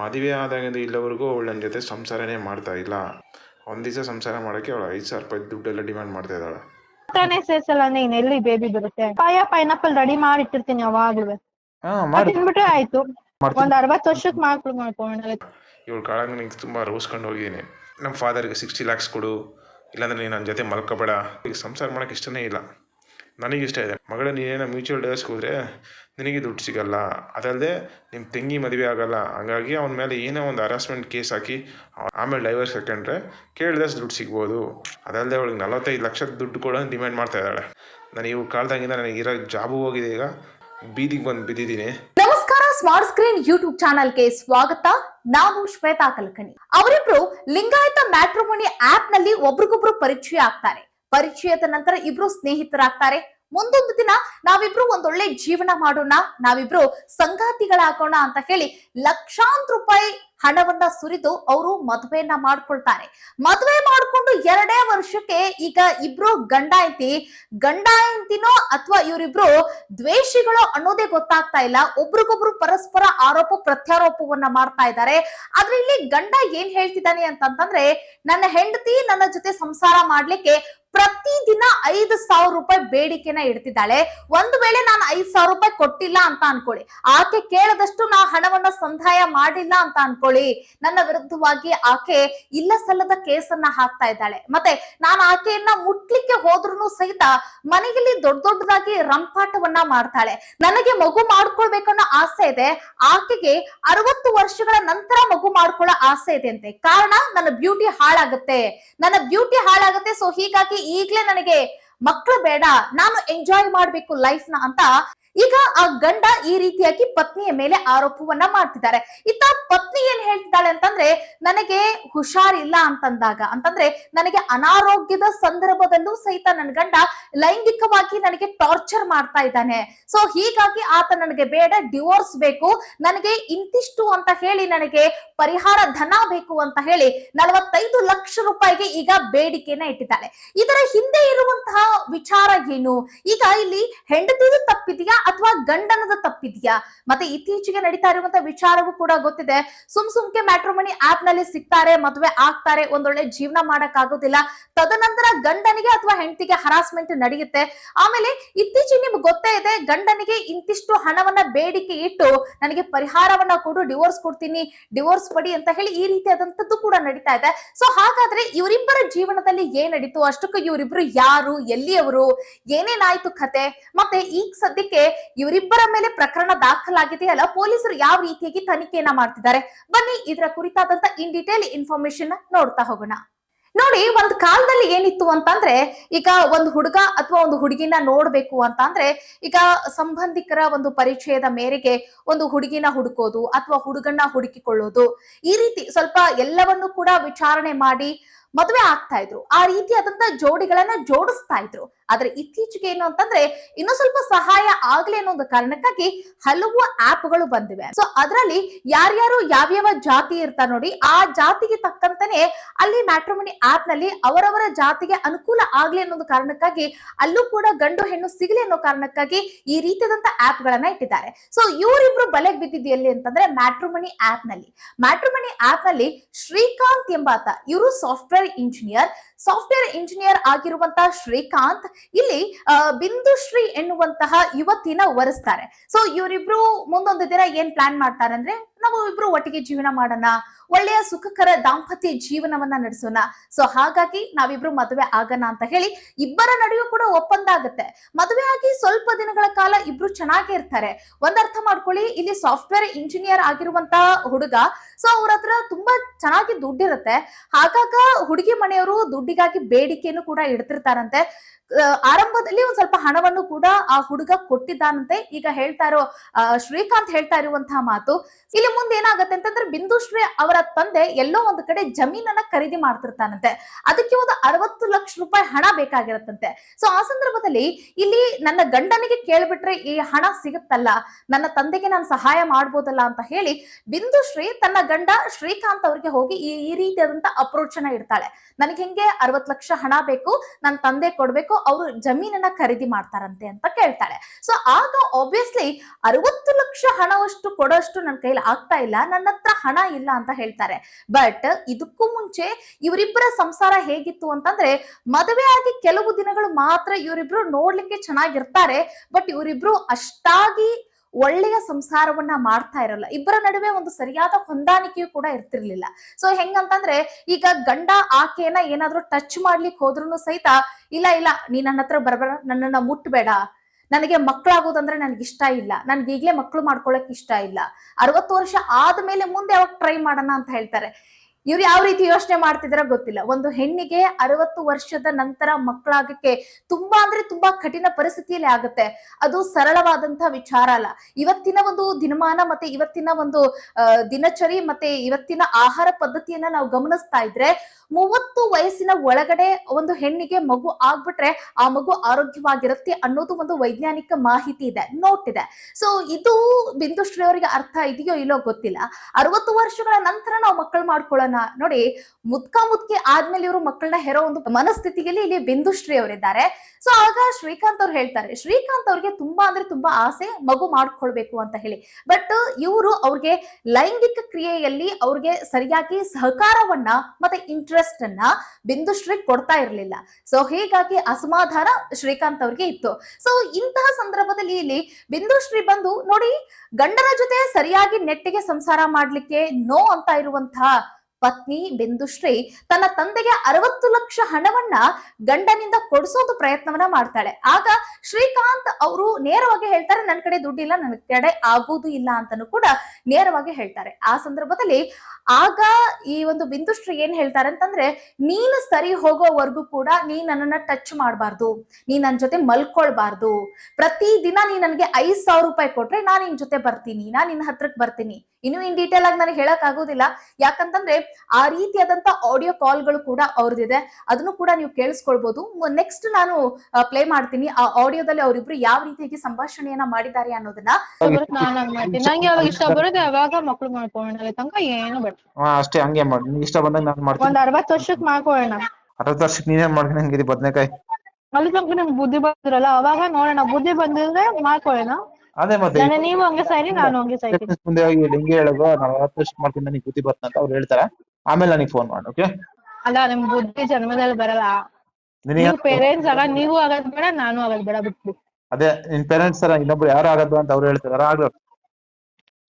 ಮದುವೆ ಆದಾಗಿಂದ ಇಲ್ಲವರೆಗೂ ಅವಳು ನನ್ನ ಜೊತೆ ಸಂಸಾರನೇ ಮಾಡ್ತಾ ಇಲ್ಲ. ಒಂದ್ ದಿವಸ ಸಂಸಾರ ಮಾಡೋಕ್ಕೆ ಅವಳು ಐದು ಸಾವಿರ ರೂಪಾಯಿ ದುಡ್ಡೆಲ್ಲ ಡಿಮ್ಯಾಂಡ್ ಮಾಡ್ತಾ ಇದ್ದಾಳೆ. ತಾನೇ ಸೇರ್ಸಲ್ಲ ನೀನ್ ಎಲ್ಲಿ ಬೇಬಿ ಬರುತ್ತೆ? ಪಾಯ ಪೈನಾಪಲ್ ರೆಡಿ ಮಾಡಿ ಇಟ್ಟಿರ್ತೀನಿ ಯಾವಾಗ್ಲೂ. ಹಾ ಮಾಡಿ. ತಿನ್ಬಿಟ್ರೆ ಆಯ್ತು. ಒಂದ್ ಅರವತ್ ವರ್ಷಕ್ ಮಾಡ್ಕೊಡು ಮಾಡ್ಕೊಂಡು ಇವಳು ಕಾಳಾಗ ನಿಂಗೆ ತುಂಬಾ ರೋಸ್ಕೊಂಡು ಹೋಗಿದ್ದೀನಿ. ನಮ್ಮ ಫಾದರ್ಗೆ ಸಿಕ್ಸ್ಟಿ ಲ್ಯಾಕ್ಸ್ ಕೊಡು. ಇಲ್ಲಾಂದ್ರೆ ನೀನು ನನ್ನ ಜೊತೆ ಮಲ್ಕೋಬೇಡ. ಈಗ ಸಂಸಾರ ಮಾಡೋಕೆ ಇಷ್ಟನೇ ಇಲ್ಲ. ನನಗೆ ಇಷ್ಟ ಇದೆ. ಮಗಳ, ನೀನೇನೋ ಮ್ಯೂಚುವಲ್ ಡೇಸ್ಗೆ ಹೋದರೆ ನಿನಗೆ ದುಡ್ಡು ಸಿಗಲ್ಲ. ಅದಲ್ಲದೆ ನಿಮ್ಮ ತಂಗಿ ಮದುವೆ ಆಗಲ್ಲ. ಹಾಗಾಗಿ ಅವನ ಮೇಲೆ ಏನೋ ಒಂದು ಹರಾಸ್ಮೆಂಟ್ ಕೇಸ್ ಹಾಕಿ, ಆಮೇಲೆ ಡೈವರ್ಸ್ ಹಾಕೊಂಡ್ರೆ ಕೇಳಿದಷ್ಟು ದುಡ್ಡು ಸಿಗ್ಬೋದು. ಅದಲ್ಲದೆ ಅವಳಿಗೆ ನಲವತ್ತೈದು ಲಕ್ಷದ ದುಡ್ಡು ಕೂಡ ಡಿಮ್ಯಾಂಡ್ ಮಾಡ್ತಾ ಇದ್ದಾಳೆ. ನಾನು ಇವು ಕಾಲದಾಗಿಂದ ನನಗೆ ಇರೋ ಜಾಬು ಹೋಗಿದೆ ಈಗ. ಬೀದಿಗೆ ಬಂದು ಬಿದ್ದಿದ್ದೀನಿ. ನಮಸ್ಕಾರ ಸ್ಮಾರ್ಟ್ ಸ್ಕ್ರೀನ್ ಯೂಟ್ಯೂಬ್ ಚಾನಲ್ಗೆ ಸ್ವಾಗತ. ನಾವು ಶ್ವೇತಾ ಕಲ್ಕಣಿ. ಅವರಿಬ್ರು ಲಿಂಗಾಯತ ಮ್ಯಾಟ್ರಿಮೋನಿ ಆಪ್ನಲ್ಲಿ ಒಬ್ರಿಗೊಬ್ರು ಪರಿಚಯ ಆಗ್ತಾರೆ. ಪರಿಚಯದ ನಂತರ ಇಬ್ರು ಸ್ನೇಹಿತರಾಗ್ತಾರೆ. ಮುಂದೊಂದು ದಿನ ನಾವಿಬ್ರು ಒಂದೊಳ್ಳೆ ಜೀವನ ಮಾಡೋಣ, ನಾವಿಬ್ರು ಸಂಗಾತಿಗಳಾಗೋಣ ಅಂತ ಹೇಳಿ ಲಕ್ಷಾಂತರ ರೂಪಾಯಿ ಹಣವನ್ನ ಸುರಿದು ಅವರು ಮದುವೆಯನ್ನ ಮಾಡ್ಕೊಳ್ತಾರೆ. ಮದುವೆ ಮಾಡ್ಕೊಂಡು ಎರಡೇ ವರ್ಷಕ್ಕೆ ಈಗ ಇಬ್ರು ಗಂಡ ಹೆಂಡತಿ, ಗಂಡ ಹೆಂಡತಿನೋ ಅಥವಾ ಇವರಿಬ್ರು ದ್ವೇಷಿಗಳು ಅನ್ನೋದೇ ಗೊತ್ತಾಗ್ತಾ ಇಲ್ಲ. ಒಬ್ರಿಗೊಬ್ರು ಪರಸ್ಪರ ಆರೋಪ, ಪ್ರತ್ಯಾರೋಪವನ್ನ ಮಾಡ್ತಾ ಇದ್ದಾರೆ. ಆದ್ರೆ ಇಲ್ಲಿ ಗಂಡ ಏನ್ ಹೇಳ್ತಿದ್ದಾನೆ ಅಂತಂತಂದ್ರೆ, ನನ್ನ ಹೆಂಡತಿ ನನ್ನ ಜೊತೆ ಸಂಸಾರ ಮಾಡ್ಲಿಕ್ಕೆ ಪ್ರತಿದಿನ ಐದು ಸಾವಿರ ರೂಪಾಯಿ ಬೇಡಿಕೆನ ಇಡ್ತಿದ್ದಾಳೆ. ಒಂದು ವೇಳೆ ನಾನು ಐದ್ ಸಾವಿರ ರೂಪಾಯಿ ಕೊಟ್ಟಿಲ್ಲ ಅಂತ ಅನ್ಕೊಳ್ಳಿ. ಆಕೆ ಕೇಳದಷ್ಟು ನಾ ಹಣವನ್ನ ಸಂದಾಯ ಮಾಡಿಲ್ಲ ಅಂತ ಅನ್ಕೊಳ್ಳಿ. ನನ್ನ ವಿರುದ್ಧವಾಗಿ ಆಕೆ ಇಲ್ಲ ಸಲ್ಲದ ಕೇಸನ್ನ ಹಾಕ್ತಾ ಇದ್ದಾಳೆ. ಮತ್ತೆ ನಾನು ಆಕೆಯನ್ನ ಮುಟ್ಲಿಕ್ಕೆ ಹೋದ್ರು ಸಹಿತ ಮನೆಯಲ್ಲಿ ದೊಡ್ಡ ದೊಡ್ಡದಾಗಿ ರಂಪಾಟವನ್ನ ಮಾಡ್ತಾಳೆ. ನನಗೆ ಮಗು ಮಾಡ್ಕೊಳ್ಬೇಕನ್ನೋ ಆಸೆ ಇದೆ. ಆಕೆಗೆ ಅರವತ್ತು ವರ್ಷಗಳ ನಂತರ ಮಗು ಮಾಡ್ಕೊಳ್ಳೋ ಆಸೆ ಇದೆ ಅಂತೆ. ಕಾರಣ, ನನ್ನ ಬ್ಯೂಟಿ ಹಾಳಾಗುತ್ತೆ. ನನ್ನ ಬ್ಯೂಟಿ ಹಾಳಾಗುತ್ತೆ, ಸೊ ಹೀಗಾಗಿ ಈಗ್ಲೇ ನನಗೆ ಮಕ್ಕಳು ಬೇಡ ನಾನು ಎಂಜಾಯ್ ಮಾಡ್ಬೇಕು ಲೈಫ್ನ ಅಂತ ಈಗ ಆ ಗಂಡ ಈ ರೀತಿಯಾಗಿ ಪತ್ನಿಯ ಮೇಲೆ ಆರೋಪವನ್ನ ಮಾಡ್ತಿದ್ದಾರೆ. ಇತ್ತ ಪತ್ನಿ ಏನ್ ಹೇಳ್ತಿದ್ದಾಳೆ ಅಂತಂದ್ರೆ, ನನಗೆ ಹುಷಾರಿಲ್ಲ ಅಂತಂದಾಗ, ಅಂತಂದ್ರೆ ನನಗೆ ಅನಾರೋಗ್ಯದ ಸಂದರ್ಭದಲ್ಲೂ ಸಹಿತ ನನ್ನ ಗಂಡ ಲೈಂಗಿಕವಾಗಿ ನನಗೆ ಟಾರ್ಚರ್ ಮಾಡ್ತಾ ಇದ್ದಾನೆ. ಸೊ ಹೀಗಾಗಿ ಆತ ನನಗೆ ಬೇಡ, ಡಿವೋರ್ಸ್ ಬೇಕು, ನನಗೆ ಇಂತಿಷ್ಟು ಅಂತ ಹೇಳಿ ನನಗೆ ಪರಿಹಾರ ಧನ ಬೇಕು ಅಂತ ಹೇಳಿ ನಲವತ್ತೈದು ಲಕ್ಷ ರೂಪಾಯಿಗೆ ಈಗ ಬೇಡಿಕೆನ ಇಟ್ಟಿದ್ದಾಳೆ. ಇದರ ಹಿಂದೆ ಇರುವಂತಹ ವಿಚಾರ ಏನು? ಈಗ ಇಲ್ಲಿ ಹೆಂಡತಿದು ತಪ್ಪಿದೆಯಾ ಅಥವಾ ಗಂಡನದ ತಪ್ಪಿದ್ಯಾ? ಮತ್ತೆ ಇತ್ತೀಚೆಗೆ ನಡೀತಾ ಇರುವಂತ ವಿಚಾರವೂ ಕೂಡ ಗೊತ್ತಿದೆ. ಸುಮ್ ಸುಮ್ಕೆ ಮ್ಯಾಟ್ರೋಮನಿ ಆಪ್ನಲ್ಲಿ ಸಿಗ್ತಾರೆ, ಮದುವೆ ಆಗ್ತಾರೆ, ಒಂದೊಳ್ಳೆ ಜೀವನ ಮಾಡಕ್ ಆಗೋದಿಲ್ಲ ತದನಂತರ ಗಂಡನಿಗೆ ಅಥವಾ ಹೆಂಡತಿಗೆ ಹರಾಸ್ಮೆಂಟ್ ನಡೆಯುತ್ತೆ. ಆಮೇಲೆ ಇತ್ತೀಚೆಗೆ ನಿಮ್ಗೆ ಗೊತ್ತೇ ಇದೆ, ಗಂಡನಿಗೆ ಇಂತಿಷ್ಟು ಹಣವನ್ನ ಬೇಡಿಕೆ ಇಟ್ಟು ನನಗೆ ಪರಿಹಾರವನ್ನ ಕೊಡು ಡಿವೋರ್ಸ್ ಕೊಡ್ತೀನಿ ಡಿವೋರ್ಸ್ ಪಡಿ ಅಂತ ಹೇಳಿ ಈ ರೀತಿಯಾದಂತದ್ದು ಕೂಡ ನಡೀತಾ ಇದೆ. ಸೊ ಹಾಗಾದ್ರೆ ಇವರಿಬ್ಬರ ಜೀವನದಲ್ಲಿ ಏನ್ ಅಷ್ಟಕ್ಕೂ ಇವರಿಬ್ರು ಯಾರು? ಎಲ್ಲಿಯವರು? ಏನೇನಾಯ್ತು ಕತೆ? ಮತ್ತೆ ಈಗ ಸದ್ಯಕ್ಕೆ ಇವರಿಬ್ಬರ ಮೇಲೆ ಪ್ರಕರಣ ದಾಖಲಾಗಿದೆಯಲ್ಲ ಪೊಲೀಸರು ಯಾವ ರೀತಿಯಾಗಿ ತನಿಖೆಯನ್ನ ಮಾಡ್ತಿದ್ದಾರೆ? ಬನ್ನಿ ಇದರ ಕುರಿತಾದಂತ ಇನ್ ಡೀಟೇಲ್ ಇನ್ಫಾರ್ಮೇಶನ್ ನೋಡ್ತಾ ಹೋಗೋಣ. ನೋಡಿ, ಒಂದ್ ಕಾಲದಲ್ಲಿ ಏನಿತ್ತು ಅಂತಂದ್ರೆ, ಈಗ ಒಂದು ಹುಡುಗ ಅಥವಾ ಒಂದು ಹುಡುಗಿನ ನೋಡ್ಬೇಕು ಅಂತ ಅಂದ್ರೆ ಈಗ ಸಂಬಂಧಿಕರ ಒಂದು ಪರಿಚಯದ ಮೇರೆಗೆ ಒಂದು ಹುಡುಗಿನ ಹುಡುಕೋದು ಅಥವಾ ಹುಡುಗನ್ನ ಹುಡುಕಿಕೊಳ್ಳೋದು, ಈ ರೀತಿ ಸ್ವಲ್ಪ ಎಲ್ಲವನ್ನು ಕೂಡ ವಿಚಾರಣೆ ಮಾಡಿ ಮದುವೆ ಆಗ್ತಾ ಇದ್ರು. ಆ ರೀತಿಯಾದಂತ ಜೋಡಿಗಳನ್ನ ಜೋಡಿಸ್ತಾ ಇದ್ರು. ಆದ್ರೆ ಇತ್ತೀಚೆಗೆ ಏನು ಅಂತಂದ್ರೆ ಇನ್ನು ಸ್ವಲ್ಪ ಸಹಾಯ ಆಗ್ಲಿ ಅನ್ನೋ ಒಂದು ಕಾರಣಕ್ಕಾಗಿ ಹಲವು ಆಪ್ಗಳು ಬಂದಿವೆ. ಸೊ ಅದರಲ್ಲಿ ಯಾರ್ಯಾರು ಯಾವ್ಯಾವ ಜಾತಿ ಇರ್ತಾರೆ ನೋಡಿ, ಆ ಜಾತಿಗೆ ತಕ್ಕಂತಾನೆ ಅಲ್ಲಿ ಮ್ಯಾಟ್ರಿಮನಿ ಆಪ್ನಲ್ಲಿ ಅವರವರ ಜಾತಿಗೆ ಅನುಕೂಲ ಆಗ್ಲಿ ಅನ್ನೋ ಒಂದು ಕಾರಣಕ್ಕಾಗಿ ಅಲ್ಲೂ ಕೂಡ ಗಂಡು ಹೆಣ್ಣು ಸಿಗಲಿ ಅನ್ನೋ ಕಾರಣಕ್ಕಾಗಿ ಈ ರೀತಿಯಾದಂತ ಆಪ್ ಗಳನ್ನ ಇಟ್ಟಿದ್ದಾರೆ. ಸೊ ಇವರಿಬ್ರು ಬಲೆಗೆ ಬಿದ್ದಿದ್ದು ಎಲ್ಲಿ ಅಂತಂದ್ರೆ ಮ್ಯಾಟ್ರಿಮನಿ ಆಪ್ನಲ್ಲಿ ಮ್ಯಾಟ್ರಿಮನಿ ಆಪ್ನಲ್ಲಿ ಶ್ರೀಕಾಂತ್ ಎಂಬಾತ, ಇವರು ಸಾಫ್ಟ್ವೇರ್ ಇಂಜಿನಿಯರ್ ಸಾಫ್ಟ್ವೇರ್ ಇಂಜಿನಿಯರ್ ಆಗಿರುವಂತಹ ಶ್ರೀಕಾಂತ್ ಇಲ್ಲಿ ಬಿಂದು ಬಿಂದುಶ್ರೀ ಎನ್ನುವಂತಹ ಯುವತಿನ ವರಿಸ್ತಾರೆ. ಸೊ ಇವರಿಬ್ರು ಮುಂದೊಂದು ದಿನ ಏನ್ ಪ್ಲಾನ್ ಮಾಡ್ತಾರೆ ಅಂದ್ರೆ, ನಾವು ಇಬ್ರು ಒಟ್ಟಿಗೆ ಜೀವನ ಮಾಡೋಣ, ಒಳ್ಳೆಯ ಸುಖಕರ ದಾಂಪತ್ಯ ಜೀವನವನ್ನ ನಡೆಸೋಣ. ಸೊ ಹಾಗಾಗಿ ನಾವಿಬ್ರು ಮದುವೆ ಆಗೋಣ ಅಂತ ಹೇಳಿ ಇಬ್ಬರ ನಡುವೆ ಕೂಡ ಒಪ್ಪಂದ ಆಗುತ್ತೆ ಮದುವೆ ಆಗಿ ಸ್ವಲ್ಪ ದಿನಗಳ ಕಾಲ ಇಬ್ರು ಚೆನ್ನಾಗಿ ಇರ್ತಾರೆ. ಒಂದರ್ಥ ಮಾಡ್ಕೊಳ್ಳಿ, ಇಲ್ಲಿ ಸಾಫ್ಟ್ವೇರ್ ಇಂಜಿನಿಯರ್ ಆಗಿರುವಂತಹ ಹುಡುಗ ಸೊ ಅವ್ರ ಹತ್ರ ತುಂಬಾ ಚೆನ್ನಾಗಿ ದುಡ್ಡಿರುತ್ತೆ. ಹಾಗಾಗ ಹುಡುಗಿ ಮನೆಯವರು ದುಡ್ಡಿಗಾಗಿ ಬೇಡಿಕೆಯನ್ನು ಕೂಡ ಇಡ್ತಿರ್ತಾರಂತೆ. ಆರಂಭದಲ್ಲಿ ಒಂದ್ ಸ್ವಲ್ಪ ಹಣವನ್ನು ಕೂಡ ಆ ಹುಡುಗ ಕೊಟ್ಟಿದ್ದಾನಂತೆ. ಈಗ ಹೇಳ್ತಾ ಇರೋ ಶ್ರೀಕಾಂತ್ ಹೇಳ್ತಾ ಇರುವಂತಹ ಮಾತು, ಇಲ್ಲಿ ಮುಂದೆ ಏನಾಗತ್ತೆ ಅಂತಂದ್ರೆ ಬಿಂದುಶ್ರೀ ಅವರ ತಂದೆ ಎಲ್ಲೋ ಒಂದು ಕಡೆ ಜಮೀನನ್ನ ಖರೀದಿ ಮಾಡ್ತಿರ್ತಾನಂತೆ. ಅದಕ್ಕೆ ಒಂದು ಅರವತ್ತು ಲಕ್ಷ ರೂಪಾಯಿ ಹಣ ಬೇಕಾಗಿರತ್ತಂತೆ. ಸೊ ಆ ಸಂದರ್ಭದಲ್ಲಿ ಇಲ್ಲಿ ನನ್ನ ಗಂಡನಿಗೆ ಕೇಳ್ಬಿಟ್ರೆ ಈ ಹಣ ಸಿಗುತ್ತಲ್ಲ, ನನ್ನ ತಂದೆಗೆ ನಾನು ಸಹಾಯ ಮಾಡ್ಬೋದಲ್ಲ ಅಂತ ಹೇಳಿ ಬಿಂದುಶ್ರೀ ತನ್ನ ಗಂಡ ಶ್ರೀಕಾಂತ್ ಅವ್ರಿಗೆ ಹೋಗಿ ಈ ಈ ರೀತಿಯಾದಂತ ಅಪ್ರೋಚ್ ಅನ್ನ ಇಡ್ತಾಳೆ. ನನಗೆ ಹಿಂಗೆ ಅರವತ್ ಲಕ್ಷ ಹಣ ಬೇಕು ನನ್ನ ತಂದೆ ಕೊಡ್ಬೇಕು ಅವರು ಜಮೀನನ್ನ ಖರೀದಿ ಮಾಡ್ತಾರಂತೆ ಅಂತ ಕೇಳ್ತಾಳೆ. ಸೊ ಆಗ ಆಬ್ವಿಯಸ್ಲಿ ಅರವತ್ತು ಲಕ್ಷ ಹಣವಷ್ಟು ಕೊಡೋಷ್ಟು ನನ್ನ ಕೈಲಿ ಆಗ್ತಾ ಇಲ್ಲ, ನನ್ನ ಹತ್ರ ಹಣ ಇಲ್ಲ ಅಂತ ಹೇಳ್ತಾರೆ. ಬಟ್ ಇದಕ್ಕೂ ಮುಂಚೆ ಇವರಿಬ್ಬರ ಸಂಸಾರ ಹೇಗಿತ್ತು ಅಂತಂದ್ರೆ, ಮದುವೆ ಆಗಿ ಕೆಲವು ದಿನಗಳು ಮಾತ್ರ ಇವರಿಬ್ರು ನೋಡ್ಲಿಕ್ಕೆ ಚೆನ್ನಾಗಿರ್ತಾರೆ ಬಟ್ ಇವರಿಬ್ರು ಅಷ್ಟಾಗಿ ಒಳ್ಳೆಯ ಸಂಸಾರವನ್ನ ಮಾಡ್ತಾ ಇರಲ್ಲ. ಇಬ್ಬರ ನಡುವೆ ಒಂದು ಸರಿಯಾದ ಹೊಂದಾಣಿಕೆಯು ಕೂಡ ಇರ್ತಿರ್ಲಿಲ್ಲ. ಸೊ ಹೆಂಗಂತಂದ್ರೆ ಈಗ ಗಂಡ ಆಕೆಯನ್ನ ಏನಾದ್ರೂ ಟಚ್ ಮಾಡ್ಲಿಕ್ಕೆ ಹೋದ್ರು ಸಹಿತ, ಇಲ್ಲ ಇಲ್ಲ, ನೀ ನನ್ನ ಹತ್ರ ಬರಬೇಡ, ನನ್ನನ್ನ ಮುಟ್ಬೇಡ. ನನಗೆ ಮಕ್ಕಳಾಗೋದಂದ್ರೆ ನನಗೆ ಇಷ್ಟ ಇಲ್ಲ. ನನ್ಗೆ ಈಗಲೇ ಮಕ್ಕಳು ಮಾಡ್ಕೊಳಕ್ ಇಷ್ಟ ಇಲ್ಲ. ಅರವತ್ತು ವರ್ಷ ಆದ್ಮೇಲೆ ಮುಂದೆ ಯಾವಾಗ ಟ್ರೈ ಮಾಡೋಣ ಅಂತ ಹೇಳ್ತಾರೆ. ಇವ್ರು ಯಾವ ರೀತಿ ಯೋಚನೆ ಮಾಡ್ತಿದಾರ ಗೊತ್ತಿಲ್ಲ. ಒಂದು ಹೆಣ್ಣಿಗೆ ಅರವತ್ತು ವರ್ಷದ ನಂತರ ಮಕ್ಕಳಾಗಕ್ಕೆ ತುಂಬಾ ಅಂದ್ರೆ ತುಂಬಾ ಕಠಿಣ ಪರಿಸ್ಥಿತಿಯಲ್ಲಿ ಆಗುತ್ತೆ. ಅದು ಸರಳವಾದಂತಹ ವಿಚಾರ ಅಲ್ಲ. ಇವತ್ತಿನ ಒಂದು ದಿನಮಾನ ಮತ್ತೆ ಇವತ್ತಿನ ಒಂದು ದಿನಚರಿ ಮತ್ತೆ ಇವತ್ತಿನ ಆಹಾರ ಪದ್ಧತಿಯನ್ನ ನಾವು ಗಮನಿಸ್ತಾ ಇದ್ರೆ ಮೂವತ್ತು ವಯಸ್ಸಿನ ಒಳಗಡೆ ಒಂದು ಹೆಣ್ಣಿಗೆ ಮಗು ಆಗ್ಬಿಟ್ರೆ ಆ ಮಗು ಆರೋಗ್ಯವಾಗಿರುತ್ತೆ ಅನ್ನೋದು ಒಂದು ವೈಜ್ಞಾನಿಕ ಮಾಹಿತಿ ಇದೆ ನೋಟ್ ಇದೆ. ಸೊ ಇದು ಬಿಂದುಶ್ರೀ ಅವರಿಗೆ ಅರ್ಥ ಇದೆಯೋ ಇಲ್ಲೋ ಗೊತ್ತಿಲ್ಲ. ಅರವತ್ತು ವರ್ಷಗಳ ನಂತರ ನಾವು ಮಕ್ಕಳು ಮಾಡ್ಕೊಳ್ಳೋಣ. ನೋಡಿ ಮುದ್ಕ ಮುದ್ಕಿ ಆದ್ಮೇಲೆ ಇವರು ಮಕ್ಕಳನ್ನ ಹೆರೋ ಒಂದು ಮನಸ್ಥಿತಿಯಲ್ಲಿ ಇಲ್ಲಿ ಬಿಂದುಶ್ರೀ ಅವರಿದ್ದಾರೆ ಸೊ ಆಗ ಶ್ರೀಕಾಂತ್ ಅವ್ರು ಹೇಳ್ತಾರೆ, ಶ್ರೀಕಾಂತ್ ಅವ್ರಿಗೆ ತುಂಬಾ ಅಂದ್ರೆ ತುಂಬಾ ಆಸೆ ಮಗು ಮಾಡ್ಕೊಳ್ಬೇಕು ಅಂತ ಹೇಳಿ. ಬಟ್ ಇವರು ಅವ್ರಿಗೆ ಲೈಂಗಿಕ ಕ್ರಿಯೆಯಲ್ಲಿ ಅವ್ರಿಗೆ ಸರಿಯಾಗಿ ಸಹಕಾರವನ್ನ ಮತ್ತೆ ಇಂಟ್ರೆಸ್ಟ್ ಅನ್ನ ಬಿಂದುಶ್ರೀ ಕೊಡ್ತಾ ಇರ್ಲಿಲ್ಲ. ಸೊ ಹೀಗಾಗಿ ಅಸಮಾಧಾನ ಶ್ರೀಕಾಂತ್ ಅವ್ರಿಗೆ ಇತ್ತು. ಸೊ ಇಂತಹ ಸಂದರ್ಭದಲ್ಲಿ ಇಲ್ಲಿ ಬಿಂದುಶ್ರೀ ಬಂದು ನೋಡಿ, ಗಂಡನ ಜೊತೆ ಸರಿಯಾಗಿ ನೆಟ್ಟಿಗೆ ಸಂಸಾರ ಮಾಡ್ಲಿಕ್ಕೆ ನೋ ಅಂತ ಇರುವಂತಹ ಪತ್ನಿ ಬಿಂದುಶ್ರೀ ತನ್ನ ತಂದೆಗೆ ಅರವತ್ತು ಲಕ್ಷ ಹಣವನ್ನ ಗಂಡನಿಂದ ಕೊಡಿಸೋದು ಪ್ರಯತ್ನವನ್ನ ಮಾಡ್ತಾಳೆ. ಆಗ ಶ್ರೀಕಾಂತ್ ಅವರು ನೇರವಾಗಿ ಹೇಳ್ತಾರೆ ನನ್ನ ಕಡೆ ದುಡ್ಡಿಲ್ಲ ನನ್ನ ಕಡೆ ಆಗೋದು ಇಲ್ಲ ಅಂತಾನು ಕೂಡ ನೇರವಾಗಿ ಹೇಳ್ತಾರೆ. ಆ ಸಂದರ್ಭದಲ್ಲಿ ಆಗ ಈ ಒಂದು ಬಿಂದುಶ್ರೀ ಏನ್ ಹೇಳ್ತಾರೆ ಅಂತಂದ್ರೆ, ನೀನು ಸರಿ ಹೋಗೋವರೆಗೂ ಕೂಡ ನೀ ನನ್ನನ್ನ ಟಚ್ ಮಾಡಬಾರ್ದು. ನೀ ನನ್ನ ಜೊತೆ ಮಲ್ಕೊಳ್ಬಾರ್ದು. ಪ್ರತಿ ದಿನ ನೀ ನನಗೆ ಐದ್ ಸಾವಿರ ರೂಪಾಯಿ ಕೊಟ್ರೆ ನಾನು ನಿನ್ ಜೊತೆ ಬರ್ತೀನಿ, ನಾನು ನಿನ್ನ ಹತ್ರಕ್ ಬರ್ತೀನಿ. ಇನ್ನು ಇನ್ ಡೀಟೇಲ್ ಆಗಿ ನನಗೆ ಹೇಳಕ್ ಆಗೋದಿಲ್ಲ. ಯಾಕಂತಂದ್ರೆ ಆ ರೀತಿಯಾದಂತ ಆಡಿಯೋ ಕಾಲ್ಗಳು ಕೂಡ ಅವ್ರದ್ದಿದೆ. ಅದನ್ನು ಕೂಡ ನೀವು ಕೇಳಿಸ್ಕೊಳ್ಬಹುದು ನೆಕ್ಸ್ಟ್ ನಾನು ಪ್ಲೇ ಮಾಡ್ತೀನಿ. ಆ ಆಡಿಯೋದಲ್ಲಿ ಅವರಿಬ್ರು ಯಾವ ರೀತಿಯಾಗಿ ಸಂಭಾಷಣೆಯನ್ನ ಮಾಡಿದ್ದಾರೆ ಅನ್ನೋದನ್ನ. ಬರುತ್ತೆ ನಾನು ಮಾಡ್ತೀನಿ. ನಂಗೆ ಯಾವಾಗ ಇಷ್ಟ ಬರುತ್ತೆ ಅವಾಗ ಮಕ್ಳು ಮಾಡ್ಕೊಳ್ಳೋಣ. ತನಕ ಏನು ಬೇಡ. ಅಷ್ಟೇ ಹಂಗೆ ಮಾಡಿ. ಇಷ್ಟ ಬಂದಾಗ ನಾನು ಮಾಡ್ತೀನಿ. ಒಂದ್ ಅರವತ್ ವರ್ಷಕ್ ಮಾಡ್ಕೊಳ್ಳೋಣ. ಅರವತ್ತು ವರ್ಷಕ್ಕೆ ನೀನೇ ಮಾಡ್ಕೊಂಡು ಹಂಗಿದೆ ಬದನೆಕಾಯಿ? ಅಲ್ಲಿ ತನಕ ನಿಮ್ಗೆ ಬುದ್ಧಿ ಬಂದಿರಲ್ಲ. ಅವಾಗ ನೋಡೋಣ. ಬುದ್ಧಿ ಬಂದಿದ್ರೆ ಮಾಡ್ಕೊಳ್ಳೋಣ. ಅದೇ ಮತ್ತೆ ನೀವು ಹಂಗೆ ಸರಿ ನಾನು ಹಂಗೆ ಸಾಯ್ತೀನಿ. ಮುಂದೆ ಹೋಗಿ ಹಿಂಗೆ ಹೇಳೋದು ನಾನು ವರ್ಷಕ್ಕೆ ಮಾಡ್ತೀನಿ ನನಗೆ ಬುದ್ಧಿ ಬರ್ತ ಅಂತ ಅವ್ರು ಹೇಳ್ತಾರೆ. ಆಮೇಲೆ ನನಗೆ ಫೋನ್ ಮಾಡು ಓಕೆ ಅಲ್ಲ ನಿಮ್ ಬುದ್ಧಿ ಜನ್ಮದಲ್ಲಿ ಬರಲ್ಲ. ನೀವು ಪೇರೆಂಟ್ಸ್ ಅಲ್ಲ ನೀವು ಆಗೋದ್ ಬೇಡ ನಾನು ಆಗೋದ್ ಬೇಡ ಬಿಟ್ಟು ಅದೇ ನಿನ್ ಪೇರೆಂಟ್ಸ್ ತರ ಇನ್ನೊಬ್ರು ಯಾರು ಆಗೋದು ಅಂತ ಅವ್ರು ಹೇಳ್ತಾರ ಆಗ್ಲಿ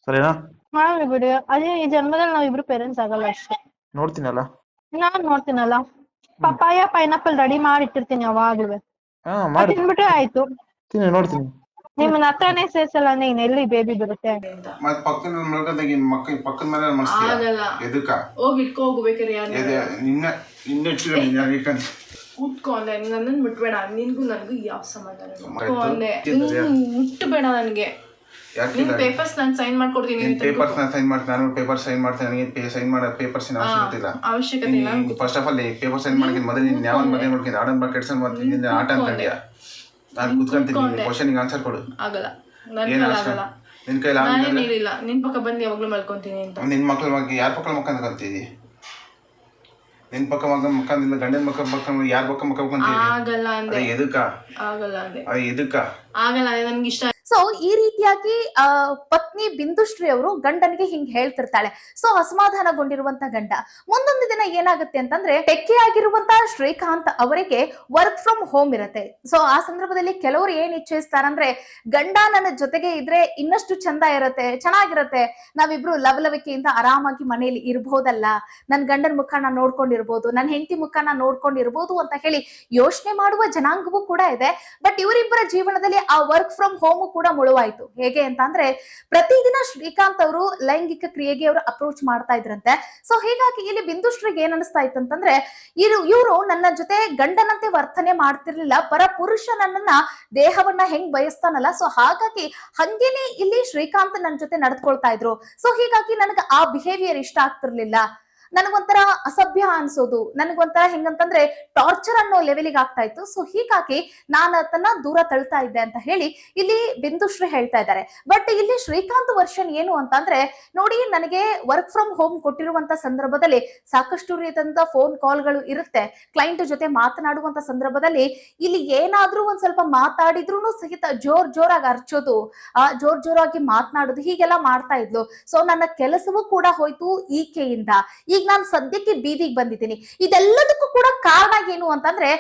ಸರಿನಾ? ಮಾಡೋಣ ಬಿಡಿ. ಅದೇ ಈ ಜನ್ಮದಲ್ಲಿ ನಾವ್ ಇಬ್ರು ಪೇರೆಂಟ್ಸ್ ಆಗಲ್ಲ ಅಷ್ಟೇ. ನೋಡ್ತೀನಲ್ಲ? ನಾನ್ ನೋಡ್ತೀನಲ್ಲ. ಪಪ್ಪಾಯ ಪೈನಾಪಲ್ ರೆಡಿ ಮಾಡಿ ಇಟ್ಟಿರ್ತೀನಿ ಯಾವಾಗ್ಲೂ ಹಾ ಮಾಡಿ. ತಿನ್ಬಿಟ್ರೆ ಆಯ್ತು. ತಿನ್ನಿ ನೋಡ್ತೀನಿ. ನಿಮ್ಮನ್ನ ಹತ್ರನೇ ಸೇರ್ಸಲ್ಲ ನೀನ್ ಎಲ್ಲಿ ಬೇಬಿ ಬರುತ್ತೆ? ಮತ್ತೆ ಪಕ್ಕದ ಮಲ್ಗದಾಗ ಮಕ್ಕ ಪಕ್ಕದ ಮೇಲೆ ಆಗಲ್ಲ. ಮನಸ್ಸಿಲ್ಲ ಎದಕ್ಕ? ಹೋಗಿ ಇಟ್ಕೋ ಹೋಗ್ಬೇಕಾರೆ ಯಾರು ಎದೆ ನಿನ್ನ ನಿನ್ನ ಇಟ್ಕೊಂಡು ನೀನು ಇಟ್ಕೊಂಡು? ಕೂತ್ಕೊ ಅಂದೆ ಮುಟ್ಬೇಡ. ನಿನ್ಗೂ ನನಗೂ ಯಾವ. ಆಯ್ತು. ಕೂತ್ಕೊ ಅಂದೆ ನೀನ್ ಮುಟ್ಬೇಡ ನನಗೆ. ಯಾಕೆ ನಿನ್ ಪೇಪರ್ಸ್ ನಾನು ಸೈನ್ ಮಾಡ್ಕೊಡ್ತೀನಿ ಅಂತ ಪೇಪರ್ಸ್ ನಾನು ಸೈನ್ ಮಾಡ್ತೀನಿ ನಾನು ಪೇಪರ್ ಸೈನ್ ಮಾಡ್ತೀನಿ ನನಗೆ ಸೈನ್ ಮಾಡೋ ಪೇಪರ್ಸ್ ಅವಶ್ಯಕತೆ ಇಲ್ಲ. ಅವಶ್ಯಕತೆ ಇಲ್ಲ. First of all paper sign ಮಾಡ್ತೀನಿ ಮೊದಲು ನೀನು ಯಾವ ಮದುವೆ ಮಾಡ್ಕೊಂಡು ಆಡನ್ ಬಾ ಕೆಡ್ಸನ್ ಮಾಡ್ತೀನಿ ಆಟ ಅನ್ಕೊಂಡ್ಯಾ ನಾನು ಕುತ್ಕೊಂತೀನಿ ಕೂತ್ಕೊಂಡೆ. ಕ್ವಶನ್ಗೆ ಆನ್ಸರ್ ಕೊಡು. ಆಗಲ್ಲ. ನನ್ ಏನ್ ಆಗಲ್ಲ. ನಿನ್ ಕೈಲಿ ನಾನೇ ಆಗಿಲ್ಲ ಹೇಳಿಲ್ಲ. ನಿನ್ ಪಕ್ಕ ಬಂದು ಯಾವಾಗಲೂ ಮಲ್ಕೊಂತೀನಿ ಅಂತ. ನಿನ್ ಮಕ್ಳ ಮಗ ಯಾರ ಪಕ್ಕ ಮಕ್ಕಂತೀವಿ ನಿನ್ ಪಕ್ಕ ಮಗ ಮಕ್ಕಂದಿಲ್ಲ ಗಂಡನ ಮಕ್ಕ ಮಕ್ಕ ಯಾರ ಪಕ್ಕ ಮಕ್ಕ ಆಗಲ್ಲ ಅಂದೆ. ಎದಕ್ಕ ಆಗಲ್ಲ ಅಂದೆ. ಅದೇ ಎದಕ್ಕ ಆಗಲ್ಲ ಅಂದೆ. ನನ್ಗೆ ಇಷ್ಟ ಸೊ ಈ ರೀತಿಯಾಗಿ ಆ ಪತ್ನಿ ಬಿಂದುಶ್ರೀ ಅವರು ಗಂಡನಿಗೆ ಹಿಂಗ್ ಹೇಳ್ತಿರ್ತಾಳೆ. ಸೊ ಅಸಮಾಧಾನಗೊಂಡಿರುವಂತ ಗಂಡ. ಮುಂದೊಂದು ದಿನ ಏನಾಗುತ್ತೆ ಅಂತಂದ್ರೆ ಟೆಕ್ಕಿ ಆಗಿರುವಂತಹ ಶ್ರೀಕಾಂತ್ ಅವರಿಗೆ ವರ್ಕ್ ಫ್ರಮ್ ಹೋಮ್ ಇರುತ್ತೆ. ಸೊ ಆ ಸಂದರ್ಭದಲ್ಲಿ ಕೆಲವರು ಏನ್ ಇಚ್ಛಿಸ್ತಾರಂದ್ರೆ, ಗಂಡ ನನ್ನ ಜೊತೆಗೆ ಇದ್ರೆ ಇನ್ನಷ್ಟು ಚಂದ ಇರತ್ತೆ, ಚೆನ್ನಾಗಿರತ್ತೆ. ನಾವಿಬ್ರು ಲವಲವಿಕೆಯಿಂದ ಆರಾಮಾಗಿ ಮನೆಯಲ್ಲಿ ಇರ್ಬೋದಲ್ಲ. ನನ್ ಗಂಡನ ಮುಖ ನಾ ನೋಡ್ಕೊಂಡಿರ್ಬೋದು ನನ್ನ ಹೆಂಡತಿ ಮುಖ ನಾ ನೋಡ್ಕೊಂಡಿರ್ಬೋದು ಅಂತ ಹೇಳಿ ಯೋಚನೆ ಮಾಡುವ ಜನಾಂಗವೂ ಕೂಡ ಇದೆ. ಬಟ್ ಇವರಿಬ್ಬರ ಜೀವನದಲ್ಲಿ ಆ ವರ್ಕ್ ಫ್ರಮ್ ಹೋಮ್ ಕೂಡ ಮುಳುವಾಯ್ತು. ಹೇಗೆ ಅಂತ ಅಂದ್ರೆ ಪ್ರತಿದಿನ ಶ್ರೀಕಾಂತ್ ಅವರು ಲೈಂಗಿಕ ಕ್ರಿಯೆಗೆ ಅವರು ಅಪ್ರೋಚ್ ಮಾಡ್ತಾ ಇದ್ರಂತೆ. ಸೊ ಹೀಗಾಗಿ ಇಲ್ಲಿ ಬಿಂದುಶ್ರೀಗೆ ಏನ್ ಅನಿಸ್ತಾ ಇತ್ತಂತಂದ್ರೆ ಇವರು ನನ್ನ ಜೊತೆ ಗಂಡನಂತೆ ವರ್ತನೆ ಮಾಡ್ತಿರ್ಲಿಲ್ಲ, ಪರ ಪುರುಷ ನನ್ನನ್ನ ದೇಹವನ್ನ ಹೆಂಗ್ ಬಯಸ್ತಾನಲ್ಲ ಸೊ ಹಾಗಾಗಿ ಹಂಗೇನೆ ಇಲ್ಲಿ ಶ್ರೀಕಾಂತ್ ನನ್ನ ಜೊತೆ ನಡ್ಕೊಳ್ತಾ ಇದ್ರು. ಸೊ ಹೀಗಾಗಿ ನನಗೆ ಆ ಬಿಹೇವಿಯರ್ ಇಷ್ಟ ಆಗ್ತಿರ್ಲಿಲ್ಲ. ನನಗೊಂಥರ ಅಸಭ್ಯ ಅನ್ಸೋದು, ನನಗೊಂಥರ ಹೆಂಗಂತಂದ್ರೆ ಟಾರ್ಚರ್ ಅನ್ನೋ ಲೆವೆಲಿಗೆ ಆಗ್ತಾ ಇತ್ತು. ಸೊ ಹೀಗಾಗಿ ನಾನು ಅದನ್ನ ದೂರ ತಳ್ತಾ ಇದ್ದೆ ಅಂತ ಹೇಳಿ ಇಲ್ಲಿ ಬಿಂದುಶ್ರೀ ಹೇಳ್ತಾ ಇದ್ದಾರೆ. ಬಟ್ ಇಲ್ಲಿ ಶ್ರೀಕಾಂತ್ ವರ್ಷನ್ ಏನು ಅಂತಂದ್ರೆ, ನೋಡಿ ನನಗೆ ವರ್ಕ್ ಫ್ರಮ್ ಹೋಮ್ ಕೊಟ್ಟಿರುವಂತ ಸಂದರ್ಭದಲ್ಲಿ ಸಾಕಷ್ಟು ರೀತಿಯಂತ ಫೋನ್ ಕಾಲ್ಗಳು ಇರುತ್ತೆ. ಕ್ಲೈಂಟ್ ಜೊತೆ ಮಾತನಾಡುವಂತ ಸಂದರ್ಭದಲ್ಲಿ ಇಲ್ಲಿ ಏನಾದ್ರೂ ಒಂದ್ ಸ್ವಲ್ಪ ಮಾತಾಡಿದ್ರು ಸಹಿತ ಜೋರ್ ಜೋರಾಗಿ ಅರ್ಚೋದು ಆ ಜೋರ್ ಜೋರಾಗಿ ಮಾತನಾಡೋದು ಹೀಗೆಲ್ಲ ಮಾಡ್ತಾ ಇದ್ಲು. ಸೊ ನನ್ನ ಕೆಲಸವೂ ಕೂಡ ಹೋಯ್ತು ಈಕೆಯಿಂದ. ಈಗ ನಾನು ಸದ್ಯಕ್ಕೆ ಬೀದಿಗೆ ಬಂದಿದ್ದೀನಿ. ಇದೆಲ್ಲದಕ್ಕೂ ಕೂಡ ಕಾರಣ ಏನು ಅಂತಂದ್ರೆ,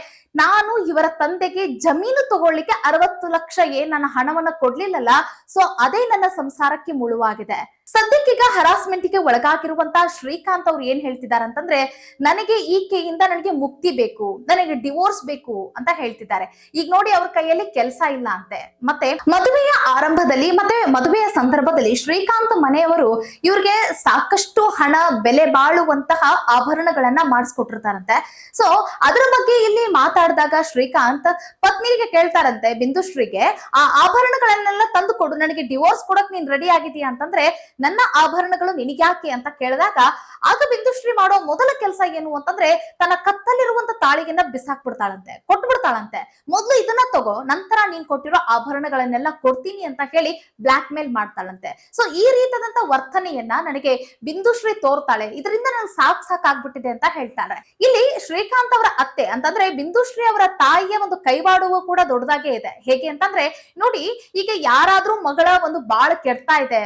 ನಾನು ಇವರ ತಂದೆಗೆ ಜಮೀನು ತಗೊಳ್ಳಿಕ್ಕೆ ಅರವತ್ತು ಲಕ್ಷ ಏನ್ ನನ್ನ ಹಣವನ್ನ ಕೊಡ್ಲಿಲ್ಲಲ್ಲ, ಸೊ ಅದೇ ನನ್ನ ಸಂಸಾರಕ್ಕೆ ಮುಳುವಾಗಿದೆ. ಸದ್ಯಕ್ಕೀಗ ಹರಾಸ್ಮೆಂಟ್ಗೆ ಒಳಗಾಗಿರುವಂತಹ ಶ್ರೀಕಾಂತ್ ಅವ್ರು ಏನ್ ಹೇಳ್ತಿದ್ದಾರೆ ಅಂತಂದ್ರೆ ನನಗೆ ಈಕೆಯಿಂದ ನನಗೆ ಮುಕ್ತಿ ಬೇಕು, ನನಗೆ ಡಿವೋರ್ಸ್ ಬೇಕು ಅಂತ ಹೇಳ್ತಿದ್ದಾರೆ. ಈಗ ನೋಡಿ ಅವ್ರ ಕೈಯಲ್ಲಿ ಕೆಲಸ ಇಲ್ಲ ಅಂತೆ. ಮತ್ತೆ ಮದುವೆಯ ಆರಂಭದಲ್ಲಿ, ಮತ್ತೆ ಮದುವೆಯ ಸಂದರ್ಭದಲ್ಲಿ ಶ್ರೀಕಾಂತ್ ಮನೆಯವರು ಇವ್ರಿಗೆ ಸಾಕಷ್ಟು ಹಣ ಬೆಲೆ ಬಾಳುವಂತಹ ಆಭರಣಗಳನ್ನ ಮಾಡಿಸ್ಕೊಟ್ಟಿರ್ತಾರಂತೆ. ಸೊ ಅದರ ಬಗ್ಗೆ ಇಲ್ಲಿ ಮಾತಾಡಿದಾಗ ಶ್ರೀಕಾಂತ್ ಪತ್ನಿಗೆ ಕೇಳ್ತಾರಂತೆ, ಬಿಂದುಶ್ರೀಗೆ, ಆ ಆಭರಣಗಳನ್ನೆಲ್ಲ ತಂದು ಕೊಡು, ನನಗೆ ಡಿವೋರ್ಸ್ ಕೊಡಕ್ ನೀನ್ ರೆಡಿ ಆಗಿದೀಯಾ ಅಂತಂದ್ರೆ ನನ್ನ ಆಭರಣಗಳು ನಿನಗ್ಯಾಕೆ ಅಂತ ಕೇಳಿದಾಗ, ಆಗ ಬಿಂದುಶ್ರೀ ಮಾಡೋ ಮೊದಲ ಕೆಲಸ ಏನು ಅಂತಂದ್ರೆ, ತನ್ನ ಕತ್ತಲ್ಲಿರುವಂತ ತಾಳಿಗೆನ ಬಿಸಾಕ್ಬಿಡ್ತಾಳಂತೆ, ಕೊಟ್ಬಿಡ್ತಾಳಂತೆ. ಮೊದಲು ಇದನ್ನ ತಗೋ, ನಂತರ ನೀನ್ ಕೊಟ್ಟಿರೋ ಆಭರಣಗಳನ್ನೆಲ್ಲ ಕೊಡ್ತೀನಿ ಅಂತ ಹೇಳಿ ಬ್ಲಾಕ್ ಮೇಲ್ ಮಾಡ್ತಾಳಂತೆ. ಸೊ ಈ ರೀತಿಯಾದಂತ ವರ್ತನೆಯನ್ನ ನನಗೆ ಬಿಂದುಶ್ರೀ ತೋರ್ತಾಳೆ. ಇದರಿಂದ ನನ್ಗೆ ಸಾಕ್ ಸಾಕಾಗ್ಬಿಟ್ಟಿದೆ ಅಂತ ಹೇಳ್ತಾಳೆ ಇಲ್ಲಿ ಶ್ರೀಕಾಂತ್ ಅವರ ಅತ್ತೆ ಅಂತಂದ್ರೆ, ಬಿಂದುಶ್ರೀ ಅವರ ತಾಯಿಯ ಒಂದು ಕೈವಾಡುವ ಕೂಡ ದೊಡ್ಡದಾಗೇ ಇದೆ. ಹೇಗೆ ಅಂತಂದ್ರೆ, ನೋಡಿ, ಈಗ ಯಾರಾದ್ರೂ ಮಗಳ ಒಂದು ಬಾಳ ಕೆಡ್ತಾ ಇದೆ